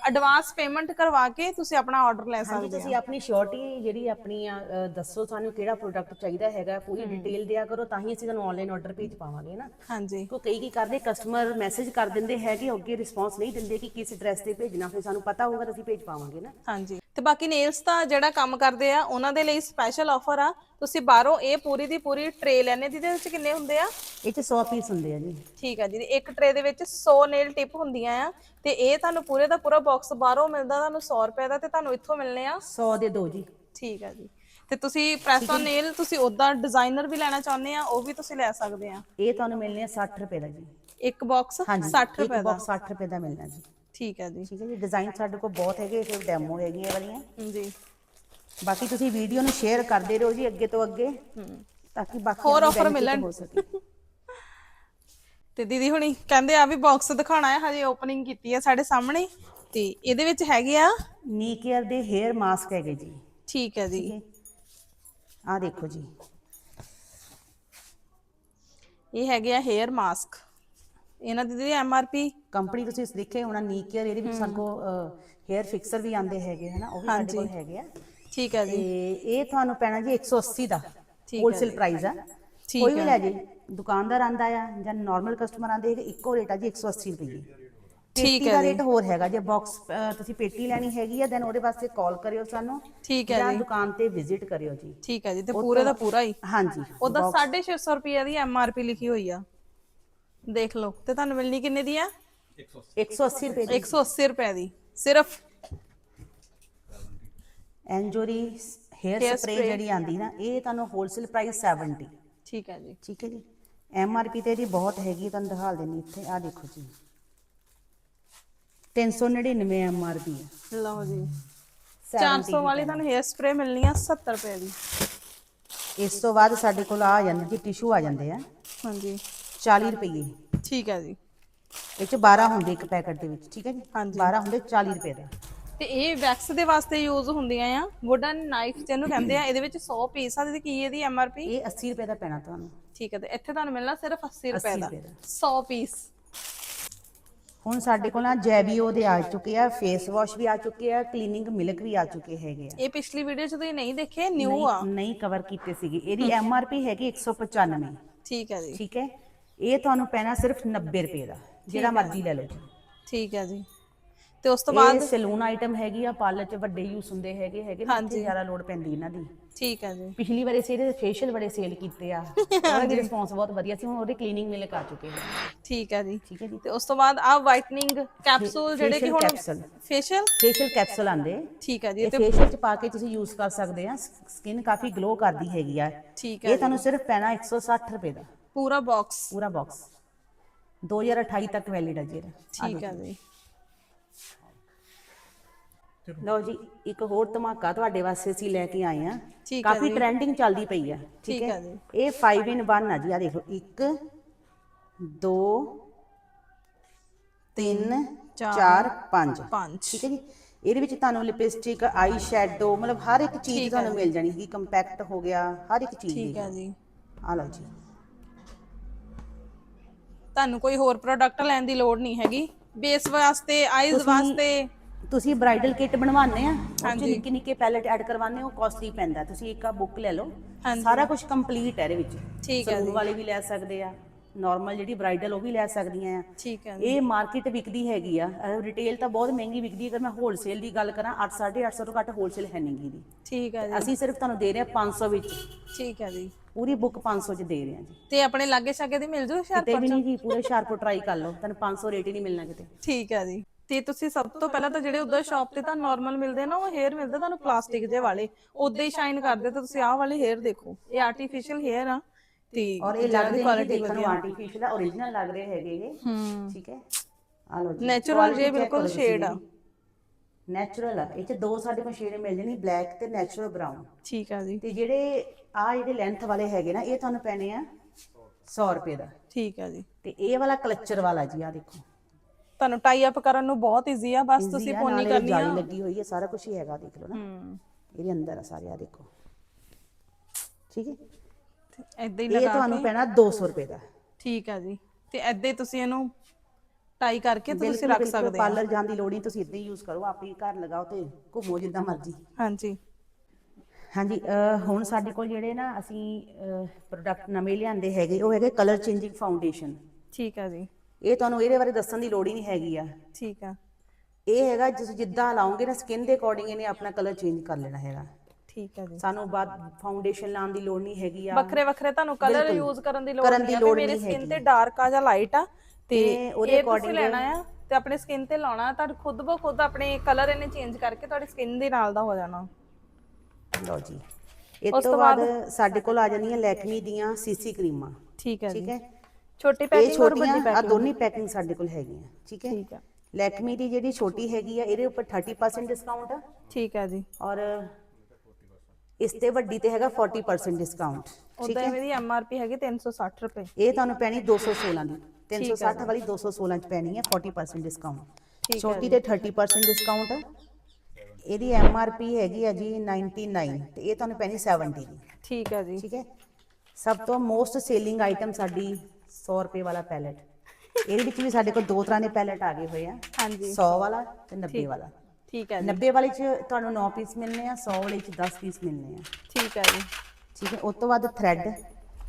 Speaker 2: ਐਡਵਾਂਸ ਪੇਮੈਂਟ ਕਰਵਾ ਕੇ ਤੁਸੀਂ ਆਪਣਾ ਆਰਡਰ ਲੈ ਸਕਦੇ
Speaker 1: ਤੁਸੀਂ ਆਪਣੀ ਸ਼ੋਰਟੀ ਜਿਹੜੀ ਆਪਣੀ ਆ, ਅ, ਦੱਸੋ ਸਾਨੂੰ ਕਿਹੜਾ ਪ੍ਰੋਡਕਟ ਚਾਹੀਦਾ ਹੈਗਾ ਪੂਰੀ ਡਿਟੇਲ ਦਿਆ ਕਰੋ ਤਾਂ ਹੀ ਅਸੀਂ ਤੁਹਾਨੂੰ ਆਨਲਾਈਨ ਆਰਡਰ ਭੇਜ ਪਾਵਾਂਗੇ ਨਾ?
Speaker 2: ਹਾਂਜੀ।
Speaker 1: ਕੋ ਕਈ ਕੀ ਕਰਦੇ ਕਸਟਮਰ ਮੈਸੇਜ ਕਰ ਦਿੰਦੇ ਹੈਗੇ ਅੱਗੇ ਰਿਸਪੌਂਸ ਨਹੀਂ ਦਿੰਦੇ ਕਿ ਕਿਸ ਐਡਰੈਸ ਤੇ ਭੇਜਣਾ ਫਿਰ ਸਾਨੂੰ ਪਤਾ ਹੋਊਗਾ ਤਾਂ ਅਸੀਂ ਭੇਜ ਪਾਵਾਂਗੇ ਨਾ?
Speaker 2: ਹਾਂਜੀ। ਤੇ ਬਾਕੀ ਨੇਲਸ ਦਾ ਜਿਹੜਾ ਕੰਮ ਕਰਦੇ ਆ ਉਹਨਾਂ ਦੇ ਲਈ ਸਪੈਸ਼ਲ ਆਫਰ ਆ। ਤੁਸੀਂ ਬਾਹਰੋਂ ਇਹ ਪੂਰੀ ਦੀ ਪੂਰੀ ਟਰੇ ਲੈਣੇ ਜਿਹਦੇ ਵਿੱਚ ਕਿੰਨੇ ਹੁੰਦੇ ਆ?
Speaker 1: ਇਹ ਚ 100 ਪੀਸ ਹੁੰਦੇ ਆ ਜੀ।
Speaker 2: ਠੀਕ ਆ ਜੀ ਇੱਕ ਟਰੇ ਦੇ ਵਿੱਚ 100 ਨੇਲ ਟਿਪ ਹੁੰਦੀਆਂ ਆ ਤੇ ਇਹ ਤੁਹਾਨੂੰ ਪੂਰੇ ਦਾ ਪੂਰਾ ਬਾਕਸ ਬਾਹਰੋਂ ਮਿਲਦਾ ਤੁਹਾਨੂੰ 100 ਰੁਪਏ ਦਾ ਤੇ ਤੁਹਾਨੂੰ ਇੱਥੋਂ ਮਿਲਨੇ ਆ।
Speaker 1: 100 ਦੇ ਦੋ ਜੀ।
Speaker 2: ਠੀਕ ਆ ਜੀ ਤੇ ਤੁਸੀਂ ਪ੍ਰੈਸ ਔਨ ਨੇਲ ਤੁਸੀਂ ਉਦਾਂ ਡਿਜ਼ਾਈਨਰ ਵੀ ਲੈਣਾ ਚਾਹੁੰਦੇ ਆ ਉਹ ਵੀ ਤੁਸੀਂ ਲੈ ਸਕਦੇ ਆ।
Speaker 1: ਇਹ ਤੁਹਾਨੂੰ ਮਿਲਨੇ ਆ 60 ਰੁਪਏ ਦਾ ਜੀ।
Speaker 2: ਇੱਕ ਬਾਕਸ
Speaker 1: ਹਾਂਜੀ
Speaker 2: 60 ਰੁਪਏ
Speaker 1: ਇੱਕ
Speaker 2: ਦਾ।
Speaker 1: ਬਾਕਸ 60 ਰੁਪਏ ਦਾ ਮਿਲਣਾ ਜੀ।
Speaker 2: ਠੀਕ ਆ ਜੀ।
Speaker 1: ਠੀਕ ਹੈ ਜੀ ਡਿਜ਼ਾਈਨ ਸਾਡੇ ਕੋਲ ਬਹੁਤ ਹੈਗੇ ਸਿਰਫ ਡੈਮੋ ਹੈਗੀਆਂ ਵਾਲੀਆਂ।
Speaker 2: ਜੀ।
Speaker 1: ਬਾਕੀ ਤੁਸੀਂ ਵੀਡੀਓ ਨੂੰ ਸ਼ੇਅਰ ਕਰਦੇ ਰਹੋ ਜੀ ਅੱਗੇ ਤੋਂ ਅੱਗੇ ਤਾਂ ਕਿ ਬਾਕੀ
Speaker 2: ਹੋਰ
Speaker 1: benefit
Speaker 2: ਮਿਲਣ।
Speaker 1: ਹੋ ਸਕੇ।
Speaker 2: ਤੇ ਦੀਦੀ ਹੁਣੀ ਕਹਿੰਦੇ ਆ ਵੀ ਬਾਕਸ ਦਿਖਾਣਾ ਹੈ ਹਜੇ ਓਪਨਿੰਗ ਕੀਤੀ ਹੈ ਸਾਡੇ ਸਾਹਮਣੇ। ਤੇ ਇਹਦੇ ਵਿੱਚ ਹੈਗੇ ਆ?
Speaker 1: ਨੀ ਕੇਅਰ ਦੇ ਹੇਅਰ ਮਾਸਕ ਹੈਗੇ ਜੀ।
Speaker 2: ਠੀਕ ਹੈ ਜੀ।
Speaker 1: ਆ ਦੇਖੋ ਜੀ।
Speaker 2: ਇਹ ਹੈਗੇ ਆ ਹੇਅਰ ਮਾਸਕ ਇਹਨਾਂ ਦੀ ਦੀਦੀ ਐਮਆਰਪੀ
Speaker 1: ਕੰਪਨੀ ਤੁਸੀਂ ਦੇਖੇ ਹੋਣਾ ਨੀ ਕੇਅਰ ਇਹਦੇ ਵਿੱਚ ਸਾਨੂੰ ਹੇਅਰ ਫਿਕਸਰ ਵੀ ਆਂਦੇ ਹੈਗੇ ਹਨਾ? ਉਹ ਵੀ ਸਾਡੇ ਕੋਲ ਹੈਗੇ ਆ।
Speaker 2: ਠੀਕ ਹੈ
Speaker 1: ਤੇ
Speaker 2: ਜੀ
Speaker 1: ਇਹ ਤੁਹਾਨੂੰ ਪੈਣਾ ਜੀ 180 ਦਾ।
Speaker 2: ਠੀਕ ਹੈ
Speaker 1: ਹੋਲਸੇਲ ਪ੍ਰਾਈਸ ਆ।
Speaker 2: ਠੀਕ
Speaker 1: ਕੋਈ ਵੀ ਲੈ ਜੇ ਦੁਕਾਨਦਾਰ ਆਂਦਾ ਆ ਜਾਂ ਨਾਰਮਲ ਕਸਟਮਰ ਆਂਦੇ ਹੈਗੇ ਇੱਕੋ ਰੇਟ ਆ ਜੀ 180 ਰੁਪਏ
Speaker 2: ਠੀਕ
Speaker 1: ਪੇਟੀ
Speaker 2: ਹੈ
Speaker 1: ਦਾ
Speaker 2: ਜੀ।
Speaker 1: ਰੇਟ ਹੋਰ ਹੈਗਾ ਜੇ ਬਾਕਸ ਤੁਸੀਂ ਪੇਟੀ ਲੈਣੀ ਹੈਗੀ ਆ ਦੈਨ ਉਹਦੇ ਵਾਸਤੇ ਕਾਲ ਕਰਿਓ ਸਾਨੂੰ
Speaker 2: ਠੀਕ ਹੈ
Speaker 1: ਜਾਂ
Speaker 2: ਜੀ।
Speaker 1: ਦੁਕਾਨ ਤੇ ਵਿਜ਼ਿਟ ਕਰਿਓ ਜੀ।
Speaker 2: ਠੀਕ ਹੈ ਜੀ ਤੇ ਪੂਰੇ ਦਾ ਪੂਰਾ ਹੀ।
Speaker 1: ਹਾਂਜੀ।
Speaker 2: ਉਹਦਾ 650 ਰੁਪਏ ਦੀ ਐਮਆਰਪੀ ਲਿਖੀ ਹੋਈ ਆ। ਦੇਖ ਲਓ ਤੇ ਤੁਹਾਨੂੰ ਮਿਲਣੀ ਕਿੰਨੇ ਦੀ ਆ?
Speaker 1: 180 ਰੁਪਏ ਦੀ।
Speaker 2: 180 ਰੁਪਏ ਦੀ। ਸਿਰਫ
Speaker 1: ਐਂਜੋਰੀ ਹੇਅਰ ਸਪਰੇ। ਜਿਹੜੀ ਆਂਦੀ ਨਾ ਇਹ ਤੁਹਾਨੂੰ ਹੋਲਸੇਲ ਪ੍ਰਾਈਸ 70
Speaker 2: ਠੀਕ ਹੈ ਜੀ
Speaker 1: ਠੀਕ ਹੈ ਜੀ ਐਮ ਆਰ ਪੀ ਤੇ ਇਹਦੀ ਬਹੁਤ ਹੈਗੀ ਤੁਹਾਨੂੰ ਦਿਖਾ ਦੇਣੀ ਇੱਥੇ ਆ ਦੇਖੋ ਜੀ 399 ਐਮ ਆਰ ਪੀ ਹੈ
Speaker 2: ਲਓ ਜੀ
Speaker 1: 70
Speaker 2: 400 ਵਾਲੀ ਤੁਹਾਨੂੰ ਹੇਅਰ ਸਪਰੇ ਮਿਲਣੀ ਆ 70 ਰੁਪਏ ਦੀ
Speaker 1: ਇਸ ਤੋਂ ਬਾਅਦ ਸਾਡੇ ਕੋਲ ਆ ਜਾਂਦੇ ਜੀ ਟਿਸ਼ੂ ਆ ਜਾਂਦੇ ਆ
Speaker 2: ਹਾਂਜੀ
Speaker 1: 40 ਰੁਪਏ
Speaker 2: ਠੀਕ ਹੈ ਜੀ
Speaker 1: ਇਹ ਚ 12 ਹੁੰਦੇ ਇੱਕ ਪੈਕਟ ਦੇ ਵਿੱਚ ਠੀਕ ਹੈ ਜੀ
Speaker 2: ਹਾਂਜੀ।
Speaker 1: 12 ਹੁੰਦੇ 40 ਰੁਪਏ ਦਾ
Speaker 2: ਤੇ ਇਹ ਵੈਕਸ ਦੇ ਵਾਸਤੇ ਯੂਜ਼ ਹੁੰਦੀਆਂ ਆ। ਵੁਡਨ ਨਾਈਫ ਜਿਹਨੂੰ ਕਹਿੰਦੇ ਆ ਇਹਦੇ ਵਿੱਚ 100 ਪੀਸ ਆ ਤੇ ਕੀ ਇਹਦੀ ਐਮਆਰਪੀ
Speaker 1: ਇਹ 80 ਰੁਪਏ ਦਾ ਪੈਣਾ ਤੁਹਾਨੂੰ।
Speaker 2: ਠੀਕ ਹੈ ਤੇ ਇੱਥੇ ਤੁਹਾਨੂੰ ਮਿਲਣਾ ਸਿਰਫ 80 ਰੁਪਏ
Speaker 1: 80
Speaker 2: ਦਾ।
Speaker 1: ਰੁਪਏ ਦਾ।
Speaker 2: 100 ਪੀਸ
Speaker 1: ਹੁਣ ਸਾਡੇ ਕੋਲ ਨਾ ਜੈਬੀਓ ਦੇ ਆ ਚੁੱਕੇ ਆ ਫੇਸ ਵਾਸ਼ ਵੀ ਆ ਚੁੱਕੇ ਆ ਕਲੀਨਿੰਗ ਮਿਲਕ ਵੀ ਆ ਚੁੱਕੇ ਹੈਗੇ ਆ।
Speaker 2: ਇਹ ਪਿਛਲੀ ਵੀਡੀਓ ਚ ਤੁਸੀਂ ਨਹੀਂ ਦੇਖੇ ਨਿਊ ਆ?
Speaker 1: ਨਹੀਂ ਨਹੀਂ ਕਵਰ ਕੀਤੇ ਸੀਗੇ। ਇਹਦੀ ਐਮ ਆਰ ਪੀ ਹੈਗੀ 195
Speaker 2: ਠੀਕ ਹੈ ਜੀ।
Speaker 1: ਠੀਕ ਹੈ? ਇਹ ਤੁਹਾਨੂੰ ਪੈਣਾ ਸਿਰਫ 90 ਰੁਪਏ ਦਾ ਜਿਹੜਾ ਮਰਜ਼ੀ ਲੈ ਲਓ ਜੀ।
Speaker 2: ਠੀਕ ਹੈ ਜੀ। ਤੇ ਉਸ ਤੋਂ
Speaker 1: ਇਹ
Speaker 2: ਬਾਅਦ
Speaker 1: ਸੈਲੂਨ ਆਈਟਮ ਹੈਗੀ ਆ ਪਾਰਲਰ 'ਚ ਵੱਡੇ ਯੂਸ ਹੁੰਦੇ ਹੈਗੇ ਹੈਗੇ ਨਾ। ਇੱਥੇ ਜ਼ਿਆਦਾ ਲੋੜ ਪੈਂਦੀ ਇਹਨਾਂ ਦੀ।
Speaker 2: ਠੀਕ ਹੈ ਜੀ।
Speaker 1: ਪਿਛਲੀ ਵਾਰੀ ਅਸੀਂ ਇਹਦੇ ਫੇਸ਼ੀਅਲ ਬੜੇ ਸੇਲ ਕੀਤੇ ਆ। ਉਹਦਾ ਵੀ ਰਿਸਪੌਂਸ ਬਹੁਤ ਵਧੀਆ ਸੀ ਹੁਣ ਉਹਦੀ ਕਲੀਨਿੰਗ ਮਿਲ ਕਰ ਚੁੱਕੇ ਹਾਂ
Speaker 2: ਠੀਕ ਹੈ ਜੀ।
Speaker 1: ਠੀਕ ਹੈ ਜੀ।
Speaker 2: ਤੇ ਉਸ ਤੋਂ ਬਾਅਦ ਆ ਵਾਈਟਨਿੰਗ ਕੈਪਸੂਲ ਜਿਹੜੇ ਕਿ ਹੁਣ। ਫੇਸ਼ੀਅਲ
Speaker 1: ਫੇਸ਼ੀਅਲ ਕੈਪਸੂਲ ਆਂਦੇ
Speaker 2: ਠੀਕ ਹੈ ਜੀ
Speaker 1: ਇਹ
Speaker 2: ਤੇ
Speaker 1: ਫੇਸ਼ੀਅਲ 'ਚ ਪਾ ਕੇ ਤੁਸੀਂ ਯੂਜ਼ ਕਰ ਸਕਦੇ ਆ। ਸਕਿਨ ਕਾਫੀ ਗਲੋ ਕਰਦੀ ਹੈਗੀ ਆ।
Speaker 2: ਠੀਕ
Speaker 1: ਇਹ
Speaker 2: ਹੈ
Speaker 1: ਤੁਹਾਨੂੰ ਸਿਰਫ ਪੈਣਾ 160 ਰੁਪਏ ਦਾ।
Speaker 2: ਪੂਰਾ ਬਾਕਸ
Speaker 1: ਪੂਰਾ ਬਾਕਸ 2028 ਤੱਕ ਵੈਲਿਡ ਹੈ ਜੀ
Speaker 2: ਠੀਕ ਹੈ ਜੀ।
Speaker 1: ਲਓ ਜੀ ਇੱਕ ਹੋਰ ਧਮਾਕਾ ਤੁਹਾਡੇ ਵਾਸਤੇ ਅਸੀਂ ਲੈ ਕੇ ਆਏ ਆ
Speaker 2: ਠੀਕ ਹੈ
Speaker 1: ਕਾਫੀ
Speaker 2: ਜੀ।
Speaker 1: ਟ੍ਰੈਂਡਿੰਗ ਚੱਲਦੀ ਪਈ ਆ
Speaker 2: ਠੀਕ ਹੈ? ਜੀ।
Speaker 1: ਇਹ 5 ਇਨ 1 ਆ ਜੀ ਆ ਦੇਖੋ 1 2 3 4 5
Speaker 2: ਪੰਜ।
Speaker 1: ਠੀਕ ਹੈ ਜੀ? ਇਹਦੇ ਵਿੱਚ ਤੁਹਾਨੂੰ ਲਿਪਸਟਿਕ ਆਈ ਸ਼ੈਡੋ ਮਤਲਬ ਹਰ ਇੱਕ ਚੀਜ਼ ਤੁਹਾਨੂੰ ਮਿਲ ਜਾਣੀ ਹੈ ਕੰਪੈਕਟ ਹੋ ਗਿਆ ਹਰ ਇੱਕ ਚੀਜ਼
Speaker 2: ਠੀਕ ਹੈ ਜੀ।
Speaker 1: ਆ ਲਓ ਜੀ।
Speaker 2: ਤੁਹਾਨੂੰ ਕੋਈ ਹੋਰ ਪ੍ਰੋਡਕਟ ਲੈਣ ਦੀ ਲੋੜ ਨਹੀਂ ਹੈਗੀ। ਬੇਸ ਵਾਸਤੇ ਆਈਜ਼ ਵਾਸਤੇ
Speaker 1: ਤੁਸੀਂ ਬ੍ਰਾਈਡਲ ਕਿੱਟ ਬਣਵਾਉਂਦੇ ਆ ਉਹ 'ਚ
Speaker 2: ਹਾਂਜੀ।
Speaker 1: ਨਿੱਕੇ ਨਿੱਕੇ ਪੈਲੇਟ ਐਡ ਕਰਵਾਉਂਦੇ ਹੋ ਕਾਸਟਲੀ ਪੈਂਦਾ। ਤੁਸੀਂ ਇੱਕ ਆ ਬੁੱਕ ਲੈ ਲਓ।
Speaker 2: ਹਾਂਜੀ।
Speaker 1: ਸਾਰਾ ਕੁਝ ਕੰਪਲੀਟ ਹੈ ਇਹਦੇ ਵਿੱਚ।
Speaker 2: ਠੀਕ ਹੈ ਜੀ।
Speaker 1: ਵਾਲੇ ਵੀ ਲੈ ਸਕਦੇ ਆ। ਨਾਰਮਲ ਜਿਹੜੀ ਬ੍ਰਾਈਡਲ ਉਹ ਵੀ ਲੈ ਸਕਦੀਆਂ ਆ।
Speaker 2: ਠੀਕ ਹੈ ਜੀ।
Speaker 1: ਇਹ ਮਾਰਕੀਟ ਵਿਕਦੀ ਹੈਗੀ ਆ। ਰਿਟੇਲ ਤਾਂ ਬਹੁਤ ਮਹਿੰਗੀ ਵਿਕਦੀ ਹੈ ਅਗਰ ਮੈਂ ਹੋਲਸੇਲ ਦੀ ਗੱਲ ਕਰਾਂ 8 850 ਤੋਂ ਘੱਟ ਹੋਲਸੇਲ ਹੈ ਨਹੀਂ ਗੀ ਦੀ
Speaker 2: ਠੀਕ ਹੈ ਜੀ।
Speaker 1: ਅਸੀਂ ਸਿਰਫ ਤੁਹਾਨੂੰ ਦੇ ਰਹੇ ਹਾਂ 500 ਵਿੱਚ।
Speaker 2: ਠੀਕ ਹੈ ਜੀ।
Speaker 1: ਪੂਰੀ ਬੁੱਕ 500 ਚ ਦੇ ਰਹੇ ਹਾਂ ਜੀ।
Speaker 2: ਤੇ ਆਪਣੇ ਲਾਗੇ ਛਾਗੇ ਦੀ ਮਿਲ ਜੂ
Speaker 1: ਕਿਤੇ
Speaker 2: ਹੁਸ਼ਿਆਰਪੁਰ
Speaker 1: ਵੀ ਨਹੀਂ ਜੀ ਪੂਰੇ ਹੁਸ਼ਿਆਰਪੁਰ ਟਰਾਈ ਕਰ ਲਓ। ਤੁਹਾਨੂੰ 500 ਰੇਟ ਹੀ ਨਹੀਂ ਮਿਲਣਾ ਕਿਤੇ।
Speaker 2: ਠੀਕ ਹੈ ਜੀ। ਤੇ ਤੁਸੀਂ ਸਭ ਤੋਂ ਪਹਿਲਾਂ ਤਾਂ ਜਿਹੜੇ ਉਧਰ ਸ਼ਾਪ ਤੇ ਤਾਂ ਨਾਰਮਲ ਮਿਲਦੇ ਨਾ ਉਹ ਹੇਅਰ ਮਿਲਦੇ ਤੁਹਾਨੂੰ ਪਲਾਸਟਿਕ ਦੇ ਵਾਲੇ। ਉਦਾਂ ਹੀ ਸ਼ਾਈਨ ਕਰਦੇ ਤਾਂ ਤੁਸੀਂ ਆਹ ਵਾਲੇ ਹੇਅਰ ਦੇਖੋ। ਇਹ ਆਰਟੀਫੀਸ਼ੀਅਲ ਹੇਅਰ ਆ। ਤੇ
Speaker 1: ਔਰ ਇਹ ਲੱਗਦੇ
Speaker 2: quality
Speaker 1: ਦੇਖਣ ਨੂੰ। ਆਰਟੀਫੀਸ਼ੀਅਲ ਆ origignal ਲੱਗ ਰਹੇ ਹੈਗੇ ਇਹ। ਠੀਕ ਹੈ? ਆ ਲਓ ਜੀ Quality
Speaker 2: ਜੇ ਬਿਲਕੁਲ shade ਆ।
Speaker 1: ਨੈਚੁਰਲ ਆ। ਇਹ ਚ ਦੋ ਸਾਡੇ ਕੋਲ ਸ਼ੇਡ ਮਿਲ ਜਾਣੀ ਬਲੈਕ ਤੇ ਨੈਚੁਰਲ ਬਰਾਊਨ
Speaker 2: ਠੀਕ ਆ ਜੀ।
Speaker 1: ਤੇ ਜਿਹੜੇ ਆ ਜਿਹੜੇ ਲੈਂਥ ਵਾਲੇ ਹੈਗੇ ਨਾ ਇਹ ਤੁਹਾਨੂੰ ਪੈਣੇ ਆ 100 ਰੁਪਏ ਦਾ।
Speaker 2: ਠੀਕ ਆ ਜੀ।
Speaker 1: ਤੇ ਇਹ ਵਾਲਾ ਕਲਚਰ ਵਾਲਾ ਜੀ ਆ ਦੇਖੋ।
Speaker 2: ਤੁਹਾਨੂੰ ਟਾਈ ਅਪ ਕਰਨ ਨੂੰ ਬਹੁਤ ਈਜ਼ੀ ਆ ਬਸ ਤੁਸੀਂ ਪੋਨੀ ਕਰਨੀ
Speaker 1: ਜਾਲੀ
Speaker 2: ਆ।
Speaker 1: ਲੱਗੀ ਹੋਈ ਹੈ ਸਾਰਾ ਕੁਝ ਹੀ ਹੈਗਾ ਦੇਖ ਲਓ ਨਾ।
Speaker 2: ਹੂੰ।
Speaker 1: ਇਹਦੇ ਅੰਦਰ ਆ ਸਾਰੇ ਆ ਦੇਖੋ। ਠੀਕ ਹੈ?
Speaker 2: ਏਦਾਂ ਹੀ
Speaker 1: ਇਹ
Speaker 2: ਲਗਾ
Speaker 1: ਤੁਹਾਨੂੰ
Speaker 2: ਕੇ।
Speaker 1: ਪੈਣਾ 200 ਰੁਪਏ ਦਾ।
Speaker 2: ਠੀਕ ਆ ਜੀ। ਤੇ ਹੀ ਤੁਸੀਂ ਇਹਨੂੰ ਟਾਈ ਕਰਕੇ ਤੁਸੀਂ ਰੱਖ ਸਕਦੇ ਆ।
Speaker 1: ਪਾਰਲਰ ਜਾਣ ਦੀ ਲੋੜ ਨਹੀਂ ਤੁਸੀਂ ਇਦਾਂ ਹੀ ਯੂਜ਼ ਕਰੋ ਆਪੇ ਘਰ ਲਗਾਓ ਤੇ ਘੁੰਮੋ ਜਿੱਦਾਂ ਮਰਜ਼ੀ।
Speaker 2: ਹਾਂਜੀ।
Speaker 1: ਹਾਂਜੀ ਹੁਣ ਸਾਡੇ ਕੋਲ ਜਿਹੜੇ ਨਾ ਅਸੀਂ ਪ੍ਰੋਡਕਟ ਨਵੇਂ ਲਿਆਂਦੇ ਹੈਗੇ ਉਹ ਹੈਗੇ ਕਲਰ ਚੇਂਜਿੰਗ ਫਾਊਂਡੇਸ਼ਨ
Speaker 2: ਠੀਕ ਆ ਜੀ।
Speaker 1: ਇਹ ਤੁਹਾਨੂੰ ਇਹਦੇ ਬਾਰੇ ਦੱਸਣ ਦੀ ਲੋੜ ਹੀ ਨਹੀਂ ਹੈਗੀ ਆ।
Speaker 2: ਠੀਕ ਆ।
Speaker 1: ਇਹ ਹੈਗਾ ਜਿਸ ਜਿੱਦਾਂ ਲਾਉਂਗੇ ਨਾ ਸਕਿਨ ਦੇ ਅਕੋਰਡਿੰਗ ਇਹਨੇ ਆਪਣਾ ਕਲਰ ਚੇਂਜ ਕਰ ਲੈਣਾ ਹੈਗਾ।
Speaker 2: ਠੀਕ ਆ ਜੀ।
Speaker 1: ਸਾਨੂੰ ਬਾਅਦ ਫਾਊਂਡੇਸ਼ਨ ਲਾਉਣ ਦੀ ਲੋੜ ਨਹੀਂ ਹੈਗੀ ਆ।
Speaker 2: ਵੱਖਰੇ ਵੱਖਰੇ ਤੁਹਾਨੂੰ ਕਲਰ। ਯੂਜ਼ ਕਰਨ ਦੀ ਲੋੜ ਨਹੀਂ
Speaker 1: ਲੋੜ
Speaker 2: ਮੇਰੀ ਸਕਿਨ। ਤੇ ਡਾਰਕ ਆ ਜਾਂ ਲਾਈਟ ਆ ਤੇ
Speaker 1: ਉਹਦੇ according-
Speaker 2: ਲੈਣਾ ਆ ਤੇ ਆਪਣੀ ਸਕਿਨ ਤੇ ਲਾਉਣਾ ਤਾਂ ਖੁਦ ਬੋ ਖੁਦ ਆਪਣੇ ਕਲਰ ਇਹਨੇ ਚੇਂਜ ਕਰਕੇ ਤੁਹਾਡੀ ਸਕਿਨ ਦੇ ਨਾਲ ਦਾ ਹੋ ਜਾਣਾ।
Speaker 1: ਲਓ ਜੀ। ਇਸ ਤੋਂ ਬਾਅਦ ਸਾਡੇ ਕੋਲ ਆ ਜਾਂਦੀਆਂ ਲੈਕਮੀ ਦੀਆਂ ਸੀਸੀ ਕਰੀਮਾਂ
Speaker 2: ਠੀਕ ਹੈ
Speaker 1: ਠੀਕ
Speaker 2: ਜੀ।
Speaker 1: ਹੈ?
Speaker 2: ਛੋਟੀ
Speaker 1: ਇਹ
Speaker 2: ਪੈਕਿੰਗ ਔਰ
Speaker 1: ਛੋਟੀਆਂ
Speaker 2: ਵੱਡੀ
Speaker 1: ਆ
Speaker 2: ਪੈਕਿੰਗ
Speaker 1: ਦੋਨੇ ਪੈਕਿੰਗ ਸਾਡੇ ਕੋਲ ਹੈਗੀਆਂ ਠੀਕ ਹੈ?
Speaker 2: ਠੀਕ ਆ
Speaker 1: ਲੈਕਮੀ ਦੀ ਜਿਹੜੀ ਛੋਟੀ ਹੈਗੀ ਆ ਇਹਦੇ ਉੱਪਰ 30% ਡਿਸਕਾਊਂਟ ਆ।
Speaker 2: ਠੀਕ ਹੈ ਜੀ।
Speaker 1: ਔਰ ਇਸ ਤੇ ਵੱਡੀ ਤੇ ਹੈਗਾ 40% ਡਿਸਕਾਊਂਟ ਠੀਕ
Speaker 2: ਉਦਾਂ
Speaker 1: ਹੈ?
Speaker 2: ਇਹਦੀ ਐਮ ਆਰ ਪੀ ਹੈਗੀ 360 ਰੁਪਏ।
Speaker 1: ਇਹ ਤੁਹਾਨੂੰ ਪੈਣੀ 216 ਦੀ।
Speaker 2: ਠੀਕ ਹੈ
Speaker 1: 360 ਵਾਲੀ 216 ਚ ਪੈਣੀ ਹੈ 40% ਡਿਸਕਾਊਂਟ
Speaker 2: ਠੀਕ ਹੈ
Speaker 1: ਛੋਟੀ ਤੇ 30% ਡਿਸਕਾਊਂਟ ਹੈ ਇਹਦੀ ਐਮ ਆਰ ਪੀ ਹੈਗੀ ਆ ਜੀ 99 ਤੇ ਇਹ ਤੁਹਾਨੂੰ ਪੈਣੀ 70 ਦੀ।
Speaker 2: ਠੀਕ ਹੈ ਜੀ।
Speaker 1: ਠੀਕ ਹੈ? ਸਭ ਤੋਂ ਮੋਸਟ ਸੇਲਿੰਗ ਆਈਟਮ ਸਾਡੀ 100 ਰੁਪਏ ਵਾਲਾ ਪੈਲੇਟ। ਇਹਦੇ ਵਿੱਚ ਵੀ ਸਾਡੇ ਕੋਲ ਦੋ ਤਰ੍ਹਾਂ ਦੇ ਪੈਲੇਟ ਆ ਗਏ ਹੋਏ ਆ।
Speaker 2: ਹਾਂਜੀ।
Speaker 1: 100 ਵਾਲਾ ਤੇ 90 ਵਾਲਾ।
Speaker 2: ਠੀਕ ਹੈ ਜੀ।
Speaker 1: 90 ਵਾਲੇ ਚ ਤੁਹਾਨੂੰ 9 ਪੀਸ ਮਿਲਨੇ ਆ 100 ਵਾਲੇ ਚ 10 ਪੀਸ ਮਿਲਨੇ ਆ।
Speaker 2: ਠੀਕ ਹੈ ਜੀ।
Speaker 1: ਠੀਕ ਹੈ ਉਸ ਤੋਂ ਬਾਅਦ ਥ੍ਰੈਡ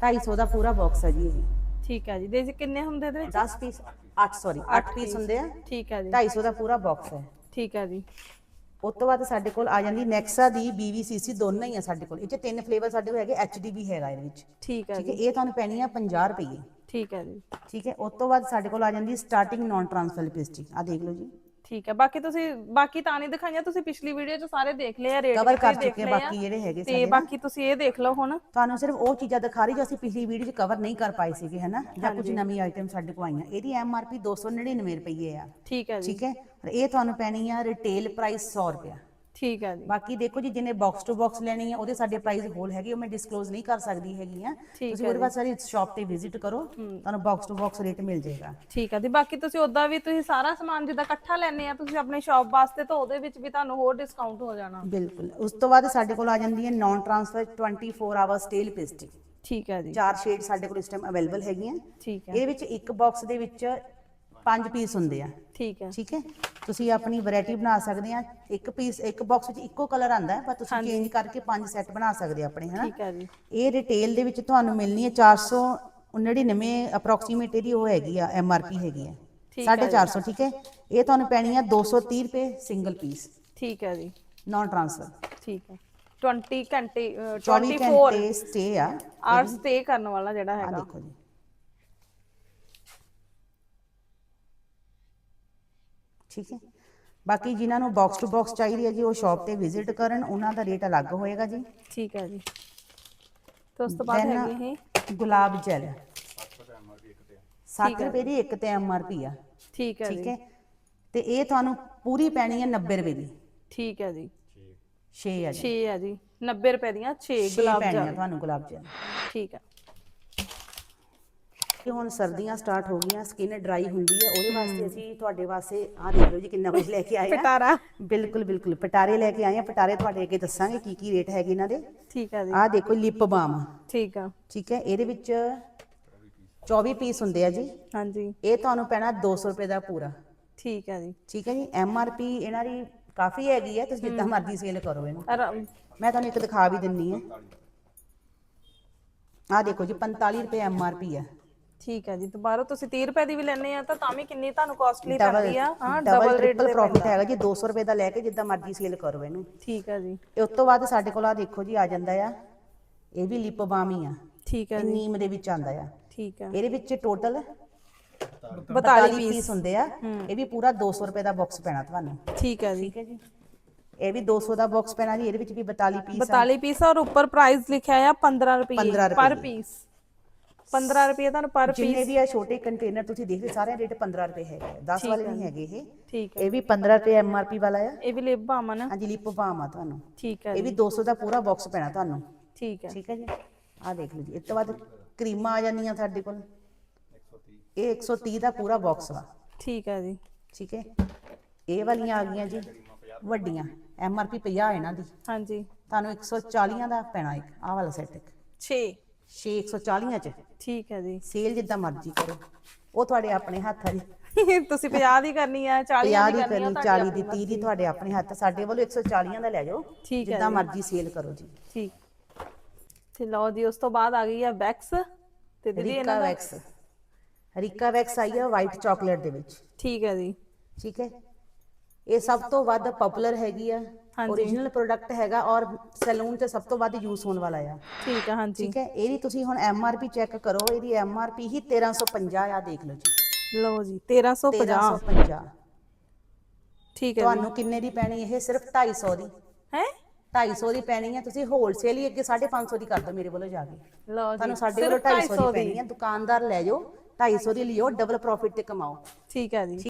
Speaker 1: 250 ਦਾ ਪੂਰਾ ਬਾਕਸ ਹੈ ਜੀ ਇਹ।
Speaker 2: ਠੀਕ ਹੈ ਜੀ। ਦੇ ਕਿੰਨੇ ਹੁੰਦੇ ਇਹਦੇ ਵਿੱਚ?
Speaker 1: 10 ਪੀਸ 8 ਸੌਰੀ 8 ਪੀਸ ਹੁੰਦੇ ਆ।
Speaker 2: ਠੀਕ ਹੈ ਜੀ।
Speaker 1: 250 ਦਾ ਪੂਰਾ ਬਾਕਸ ਹੈ।
Speaker 2: ਠੀਕ ਹੈ ਜੀ।
Speaker 1: ਉਸ ਤੋਂ ਬਾਅਦ ਸਾਡੇ ਕੋਲ ਆ ਜਾਂਦੀ ਨੈਕਸਾ ਦੀ BVCC ਦੋਨੋਂ ਹੀ ਆ ਸਾਡੇ ਕੋਲ। ਇਹ ਚ ਤਿੰਨ ਫਲੇਵਰ ਸਾਡੇ ਕੋਲ ਹੈਗੇ HD ਵੀ ਹੈਗਾ ਇਹਦੇ ਵਿੱਚ।
Speaker 2: ਠੀਕ ਹੈ
Speaker 1: ਠੀਕ ਹੈ
Speaker 2: ਜੀ।
Speaker 1: ਇਹ ਤੁਹਾਨੂੰ ਪੈਣੀ ਆ 50 ਰੁਪਏ।
Speaker 2: ਠੀਕ ਹੈ ਜੀ।
Speaker 1: ਠੀਕ ਹੈ ਉਸ ਤੋਂ ਬਾਅਦ ਸਾਡੇ ਕੋਲ ਆ ਜਾਂਦੀ ਸਟਾਰਟਿੰਗ ਨਾਨ ਟ੍ਰਾਂਸਫਰ ਲਿਪਸਟਿਕ। ਆ ਦੇਖ ਲਓ ਜੀ।
Speaker 2: ਠੀਕ ਹੈ ਬਾਕੀ ਤੁਸੀਂ ਬਾਕੀ ਤਾਂ ਨਹੀਂ ਦਿਖਾਈਆਂ ਤੁਸੀਂ ਪਿਛਲੀ ਵੀਡੀਓ 'ਚ ਸਾਰੇ ਦੇਖ ਲਏ ਆ ਰੇਟ
Speaker 1: Cover ਕਰ ਚੁੱਕੇ ਬਾਕੀ ਜਿਹੜੇ ਹੈਗੇ
Speaker 2: ਤੇ। ਬਾਕੀ ਤੁਸੀਂ ਇਹ ਦੇਖ ਲਓ ਹੁਣ।
Speaker 1: ਤੁਹਾਨੂੰ ਸਿਰਫ ਉਹ ਚੀਜ਼ਾਂ ਦਿਖਾ ਰਹੀ ਜੋ ਅਸੀਂ ਪਿਛਲੀ ਵੀਡੀਓ 'ਚ ਕਵਰ ਨਹੀਂ ਕਰ ਪਾਏ ਸੀਗੇ ਹਨਾ? ਜਾਂ ਕੁਝ ਨਵੀਂ ਆਈਟਮ ਸਾਡੇ ਕੋਲ ਆਈਆਂ। ਇਹਦੀ ਐਮਆਰਪੀ 299 ਰੁਪਏ ਆ।
Speaker 2: ਠੀਕ ਹੈ ਜੀ।
Speaker 1: ਠੀਕ ਹੈ? ਇਹ ਤੁਹਾਨੂੰ ਪੈਣੀ ਆ ਰਿਟੇਲ ਪ੍ਰਾਈਸ 100 ਰੁਪਏ
Speaker 2: ਠੀਕ ਹੈ ਜੀ।
Speaker 1: ਬਾਕੀ ਦੇਖੋ ਜੀ ਜਿਹਨੇ ਬਾਕਸ ਟੂ ਬਾਕਸ ਲੈਣੀ ਆ ਉਹਦੇ ਸਾਡੇ ਪ੍ਰਾਈਸ ਹੋਲ ਹੈਗੇ ਉਹ ਮੈਂ ਡਿਸਕਲੋਜ਼ ਨਹੀਂ ਕਰ ਸਕਦੀ ਹੈਗੀ ਆ। ਤੁਸੀਂ ਉਹਦੇ ਬਾਅਦ ਸਾਰੀ ਸ਼ਾਪ ਤੇ ਵਿਜ਼ਿਟ ਕਰੋ ਤੁਹਾਨੂੰ ਬਾਕਸ ਟੂ ਬਾਕਸ ਰੇਟ ਮਿਲ ਜਾਏਗਾ।
Speaker 2: ਠੀਕ ਹੈ ਜੀ ਬਾਕੀ ਤੁਸੀਂ ਉਦਾਂ ਵੀ ਤੁਸੀਂ ਸਾਰਾ ਸਮਾਨ ਜਿੱਦਾਂ ਇਕੱਠਾ ਲੈਣੇ ਆ ਤੁਸੀਂ ਆਪਣੇ ਸ਼ਾਪ ਵਾਸਤੇ ਤਾਂ ਉਹਦੇ ਵਿੱਚ ਵੀ ਤੁਹਾਨੂੰ ਹੋਰ ਡਿਸਕਾਊਂਟ ਹੋ ਜਾਣਾ।
Speaker 1: ਬਿਲਕੁਲ। ਉਸ ਤੋਂ ਬਾਅਦ ਸਾਡੇ ਕੋਲ ਆ ਜਾਂਦੀ ਹੈ non transfer 24 hour stay lipstick
Speaker 2: ਠੀਕ ਹੈ ਜੀ।
Speaker 1: ਚਾਰ ਸ਼ੇਡ ਸਾਡੇ ਕੋਲ ਇਸ ਟਾਈਮ ਅਵੇਲੇਬਲ ਹੈਗੀਆਂ।
Speaker 2: ਠੀਕ ਹੈ।
Speaker 1: ਇਹਦੇ ਵਿੱਚ ਇੱਕ ਬਾਕਸ ਦੇ ਵਿੱਚ ਪੰਜ ਪੀਸ ਹੁੰਦੇ ਆ।
Speaker 2: ਠੀਕ ਹੈ।
Speaker 1: ਠੀਕ ਹੈ? ਤੁਸੀਂ ਆਪਣੀ ਵੈਰਾਈਟੀ ਬਣਾ ਸਕਦੇ ਆ। ਇੱਕ ਪੀਸ ਇੱਕ ਬਾਕਸ ਵਿੱਚ ਇੱਕੋ ਕਲਰ ਆਂਦਾ ਹੈ ਪਰ ਤੁਸੀਂ ਚੇਂਜ ਕਰਕੇ ਪੰਜ ਸੈੱਟ ਬਣਾ ਸਕਦੇ ਆ ਆਪਣੇ ਹਨਾ?
Speaker 2: ਠੀਕ ਹੈ ਜੀ।
Speaker 1: ਇਹ ਰਿਟੇਲ ਦੇ ਵਿੱਚ ਤੁਹਾਨੂੰ ਮਿਲਣੀ ਹੈ 499 ਅਪਰੋਕਸੀਮੇਟ ਇਹਦੀ ਉਹ ਹੈਗੀ ਆ ਐਮਆਰਪੀ ਹੈਗੀ ਆ।
Speaker 2: ਠੀਕ ਹੈ
Speaker 1: 450 ਠੀਕ ਹੈ? ਇਹ ਤੁਹਾਨੂੰ ਪੈਣੀ ਆ 230 ਰੁਪਏ ਸਿੰਗਲ ਪੀਸ
Speaker 2: ਠੀਕ ਹੈ ਜੀ।
Speaker 1: ਨਾਨ ਟ੍ਰਾਂਸਫਰ
Speaker 2: ਠੀਕ ਹੈ। 20 ਘੰਟੇ ਅ,
Speaker 1: 24
Speaker 2: 24
Speaker 1: ਘੰਟੇ ਸਟੇ ਆ।
Speaker 2: ਆਵਰਸ ਸਟੇ ਕਰਨ ਵਾਲਾ ਜਿਹੜਾ
Speaker 1: ਆ
Speaker 2: ਹੈਗਾ।
Speaker 1: ਦੇਖੋ ਜੀ। ਠੀਕ ਹੈ। ਬਾਕੀ ਜਿਨ੍ਹਾਂ ਨੂੰ ਬਾਕਸ ਟੂ ਬਾਕਸ ਚਾਹੀਦੀ ਹੈ ਜੀ ਉਹ ਸ਼ਾਪ ਤੇ ਵਿਜ਼ਿਟ ਕਰਨ ਉਹਨਾਂ ਦਾ ਰੇਟ ਅਲੱਗ ਹੋਏਗਾ ਜੀ।
Speaker 2: ਠੀਕ ਹੈ ਜੀ। ਤੇ ਉਸ ਤੋਂ ਬਾਅਦ
Speaker 1: Then,
Speaker 2: ਹੈਗੀ ਇਹ?
Speaker 1: ਗੁਲਾਬ ਜਲ। 60 ਰੁਪਏ ਦੀ ਇੱਕ ਤੇ ਐਮਆਰਪੀ ਆ।
Speaker 2: ਠੀਕ ਹੈ
Speaker 1: ਠੀਕ
Speaker 2: ਜੀ।
Speaker 1: ਹੈ। ਤੇ ਇਹ ਤੁਹਾਨੂੰ ਪੂਰੀ ਪੈਣੀ ਹੈ 90 ਰੁਪਏ ਦੀ।
Speaker 2: ਠੀਕ ਹੈ ਜੀ।
Speaker 1: 6 ਆ ਜੀ।
Speaker 2: 6 ਹੈ ਜੀ। 90 ਰੁਪਏ ਦੀਆਂ 6
Speaker 1: 6
Speaker 2: ਗੁਲਾਬ ਜਾਮੁਨ
Speaker 1: ਤੁਹਾਨੂੰ ਗੁਲਾਬ ਜਲ।
Speaker 2: ਠੀਕ ਹੈ।
Speaker 1: ਕਿ ਹੁਣ ਸਰਦੀਆਂ ਸਟਾਰਟ ਹੋ ਗਈਆਂ ਸਕਿਨ ਡਰਾਈ ਹੁੰਦੀ ਹੈ ਉਹਦੇ ਵਾਸਤੇ ਅਸੀਂ ਤੁਹਾਡੇ ਵਾਸਤੇ ਆਹ ਦੇਖ ਲਓ ਜੀ ਕਿੰਨਾ ਕੁਝ ਲੈ ਕੇ ਆਏ ਆ।
Speaker 2: ਪਟਾਰਾ।
Speaker 1: ਬਿਲਕੁਲ ਬਿਲਕੁਲ ਪਟਾਰੇ ਲੈ ਕੇ ਆਏ ਆ। ਪਟਾਰੇ ਤੁਹਾਡੇ ਅੱਗੇ ਦੱਸਾਂਗੇ ਕੀ ਕੀ ਰੇਟ ਹੈਗੇ ਇਹਨਾਂ ਦੇ।
Speaker 2: ਠੀਕ ਹੈ ਜੀ।
Speaker 1: ਆਹ ਦੇਖੋ ਲਿਪ ਬਾਮ
Speaker 2: ਠੀਕ ਆ।
Speaker 1: ਠੀਕ ਹੈ ਇਹਦੇ ਵਿੱਚ 24 ਪੀਸ ਹੁੰਦੇ ਆ ਜੀ।
Speaker 2: ਹਾਂਜੀ।
Speaker 1: ਇਹ ਤੁਹਾਨੂੰ ਪੈਣਾ 200 ਰੁਪਏ ਦਾ ਪੂਰਾ।
Speaker 2: ਠੀਕ ਹੈ ਜੀ।
Speaker 1: ਠੀਕ ਹੈ ਜੀ ਐਮ ਆਰ ਪੀ ਇਹਨਾਂ ਦੀ ਕਾਫੀ ਹੈਗੀ ਹੈ ਤੁਸੀਂ ਜਿੱਦਾਂ ਮਰਜ਼ੀ ਸੇਲ ਕਰੋ ਇਹਨੂੰ। ਮੈਂ ਤੁਹਾਨੂੰ ਇੱਕ ਦਿਖਾ ਵੀ ਦਿੰਨੀ ਆ ਆਹ ਦੇਖੋ ਜੀ 45 ਰੁਪਏ ਐਮ ਆਰ ਪੀ ਆ
Speaker 2: ਠੀਕ ਹੈ ਜੀ ਦੁਬਾਰਾ ਤੁਸੀਂ 30 ਰੁਪਏ ਦੀ ਵੀ ਲੈਣੇ ਆ ਤਾਂ ਤਾਂ ਵੀ ਕਿੰਨੀ ਤੁਹਾਨੂੰ ਕਾਸਟਲੀ ਪੈਂਦੀ ਆ। ਹਾਂ
Speaker 1: ਡਬਲ
Speaker 2: ਰੇਟ ਤੇ
Speaker 1: ਪ੍ਰੋਫਿਟ ਹੈਗਾ ਜੀ 200 ਰੁਪਏ ਦਾ ਲੈ ਕੇ ਜਿੱਦਾਂ ਮਰਜ਼ੀ ਸੇਲ ਕਰੋ ਇਹਨੂੰ।
Speaker 2: ਠੀਕ ਹੈ ਜੀ।
Speaker 1: ਉਸ ਤੋਂ ਬਾਅਦ ਸਾਡੇ ਕੋਲ ਆ ਦੇਖੋ ਜੀ ਆ ਜਾਂਦਾ ਆ। ਇਹ ਵੀ ਲਿਪ ਬਾਮ ਹੀ ਆ।
Speaker 2: ਠੀਕ ਹੈ ਜੀ।
Speaker 1: ਨੀਮ ਦੇ ਵਿੱਚ ਆਂਦਾ ਆ।
Speaker 2: ਠੀਕ ਹੈ।
Speaker 1: ਇਹਦੇ ਵਿੱਚ ਟੋਟਲ
Speaker 2: 42
Speaker 1: 42
Speaker 2: ਪੀਸ
Speaker 1: ਹੁੰਦੇ ਆ। ਇਹ ਵੀ ਪੂਰਾ 200 ਰੁਪਏ ਦਾ ਬਾਕਸ ਪੈਣਾ ਤੁਹਾਨੂੰ।
Speaker 2: ਠੀਕ ਹੈ ਜੀ।
Speaker 1: ਠੀਕ ਹੈ ਜੀ। ਇਹ ਵੀ 200 ਦਾ ਬਾਕਸ ਪੈਣਾ ਜੀ ਇਹਦੇ ਵਿੱਚ ਵੀ 42 ਪੀਸ ਆ।
Speaker 2: 42 ਪੀਸ ਔਰ ਉੱਪਰ ਪ੍ਰਾਈਸ ਲਿਖਿਆ ਆ 15 ਰੁਪਏ
Speaker 1: 15
Speaker 2: ਪਰ। ਪੀਸ 15 ਰੁਪਏ ਤੁਹਾਨੂੰ ਪਰ
Speaker 1: ਜਿੰਨੇ
Speaker 2: ਪੀਸ
Speaker 1: ਵੀ ਆ ਛੋਟੇ ਕੰਟੇਨਰ ਤੁਸੀਂ ਦੇਖ ਸਾਰੇ ਰੇਟ 15 ਰੁਪਏ ਹੈਗੇ 10 ਵਾਲੇ ਨਹੀਂ ਹੈਗੇ ਇਹ।
Speaker 2: ਠੀਕ ਹੈ
Speaker 1: ਇਹ ਵੀ 15 ਰੁਪਏ ਐਮਆਰਪੀ ਵਾਲਾ ਆ।
Speaker 2: ਇਹ ਵੀ ਲਿਪ ਬਾਮ ਆ ਨਾ?
Speaker 1: ਹਾਂਜੀ ਲਿਪ ਬਾਮ ਆ ਤੁਹਾਨੂੰ।
Speaker 2: ਠੀਕ ਹੈ
Speaker 1: ਇਹ
Speaker 2: ਜੀ।
Speaker 1: ਵੀ 200 ਦਾ ਪੂਰਾ ਬਾਕਸ ਪੈਣਾ ਤੁਹਾਨੂੰ।
Speaker 2: ਠੀਕ ਹੈ
Speaker 1: ਠੀਕ ਹੈ ਜੀ। ਆਹ ਦੇਖ ਲਓ ਜੀ ਇਸ ਤੋਂ ਬਾਅਦ ਕਰੀਮਾਂ ਆ ਜਾਂਦੀਆਂ ਸਾਡੇ ਕੋਲ। ਇਹ 130 ਦਾ ਪੂਰਾ ਬਾਕਸ ਵਾ।
Speaker 2: ਠੀਕ ਹੈ ਜੀ।
Speaker 1: ਠੀਕ ਹੈ? ਇਹ ਵਾਲੀਆਂ ਆ ਗਈਆਂ ਜੀ ਵੱਡੀਆਂ। ਐਮ ਆਰ ਪੀ 50 ਇਹਨਾਂ ਦੀ।
Speaker 2: ਹਾਂਜੀ।
Speaker 1: ਤੁਹਾਨੂੰ 140 ਦਾ ਪੈਣਾ ਇੱਕ ਆਹ ਵਾਲਾ ਸੈੱਟ ਇੱਕ।
Speaker 2: 6
Speaker 1: 6 140 ਚ।
Speaker 2: ਠੀਕ ਹੈ ਜੀ।
Speaker 1: ਸੇਲ ਜਿੱਦਾਂ ਮਰਜ਼ੀ ਕਰੋ। ਉਹ ਤੁਹਾਡੇ ਆਪਣੇ ਹੱਥ ਆ ਜੀ।
Speaker 2: ਤੁਸੀਂ 50 ਦੀ ਕਰਨੀ ਆ 40
Speaker 1: 50
Speaker 2: ਦੀ ਕਰਨੀ ਆ
Speaker 1: ਕਰਨੀ 40 ਦੀ 30 ਦੀ ਤੁਹਾਡੇ ਆਪਣੇ ਹੱਥ ਸਾਡੇ ਵੱਲੋਂ 140 ਦਾ ਲੈ ਜਾਓ।
Speaker 2: ਹੈ
Speaker 1: ਜਿੱਦਾਂ। ਮਰਜ਼ੀ ਸੇਲ ਕਰੋ ਜੀ।
Speaker 2: ਠੀਕ। ਤੇ ਲਓ ਜੀ ਉਸ ਤੋਂ ਬਾਅਦ ਆ ਗਈ ਆ ਵੈਕਸ। ਤੇ ਦੀਦੀ ਇਹਨਾਂ ਦਾ
Speaker 1: ਵੈਕਸ। ਰੀਕਾ ਵੈਕਸ ਆਈ ਹੈ ਵਾਈਟ ਚਾਕਲੇਟ ਦੇ ਵਿੱਚ।
Speaker 2: ਠੀਕ ਹੈ ਜੀ।
Speaker 1: ਠੀਕ ਹੈ। ਇਹ ਸਭ ਤੋਂ ਵੱਧ ਪਪੂਲਰ ਹੈਗੀ ਆ
Speaker 2: ਹਾਂਜੀ।
Speaker 1: origignal ਪ੍ਰੋਡਕਟ ਹੈਗਾ ਔਰ ਸੈਲੂਨ ਤੇ ਸਭ ਤੋਂ ਵੱਧ ਯੂਜ਼ ਹੋਣ ਵਾਲਾ ਆ।
Speaker 2: ਠੀਕ ਹੈ ਹਾਂਜੀ।
Speaker 1: ਠੀਕ ਹੈ ਇਹਦੀ ਤੁਸੀਂ ਹੁਣ ਐਮ ਆਰ ਪੀ ਚੈੱਕ ਕਰੋ ਇਹਦੀ ਐਮ ਆਰ ਪੀ ਹੀ 1350 ਆ ਦੇਖ ਲਓ ਜੀ।
Speaker 2: ਲਓ ਜੀ 1350
Speaker 1: 1350
Speaker 2: ਠੀਕ ਹੈ ਜੀ।
Speaker 1: ਤੁਹਾਨੂੰ ਕਿੰਨੇ ਦੀ ਪੈਣੀ ਇਹ? ਸਿਰਫ 250 ਦੀ।
Speaker 2: ਹੈ?
Speaker 1: 250 ਦੀ ਪੈਣੀ ਹੈ ਤੁਸੀਂ ਹੋਲਸੇਲ ਹੀ ਅੱਗੇ 550 ਦੀ ਕਰ ਦਿਓ ਮੇਰੇ ਵੱਲੋਂ ਜਾ ਕੇ।
Speaker 2: ਲਓ ਜੀ
Speaker 1: ਤੁਹਾਨੂੰ ਸਾਡੇ ਵੱਲੋਂ 250 ਦੀ ਪੈਣੀ ਹੈ ਦੁਕਾਨਦਾਰ ਲੈ ਜਾਓ 250 ਦੀ ਲਿਓ ਡਬਲ ਪ੍ਰੋਫਿਟ ਤੇ ਕਮਾਓ।
Speaker 2: ਠੀਕ ਹੈ ਜੀ।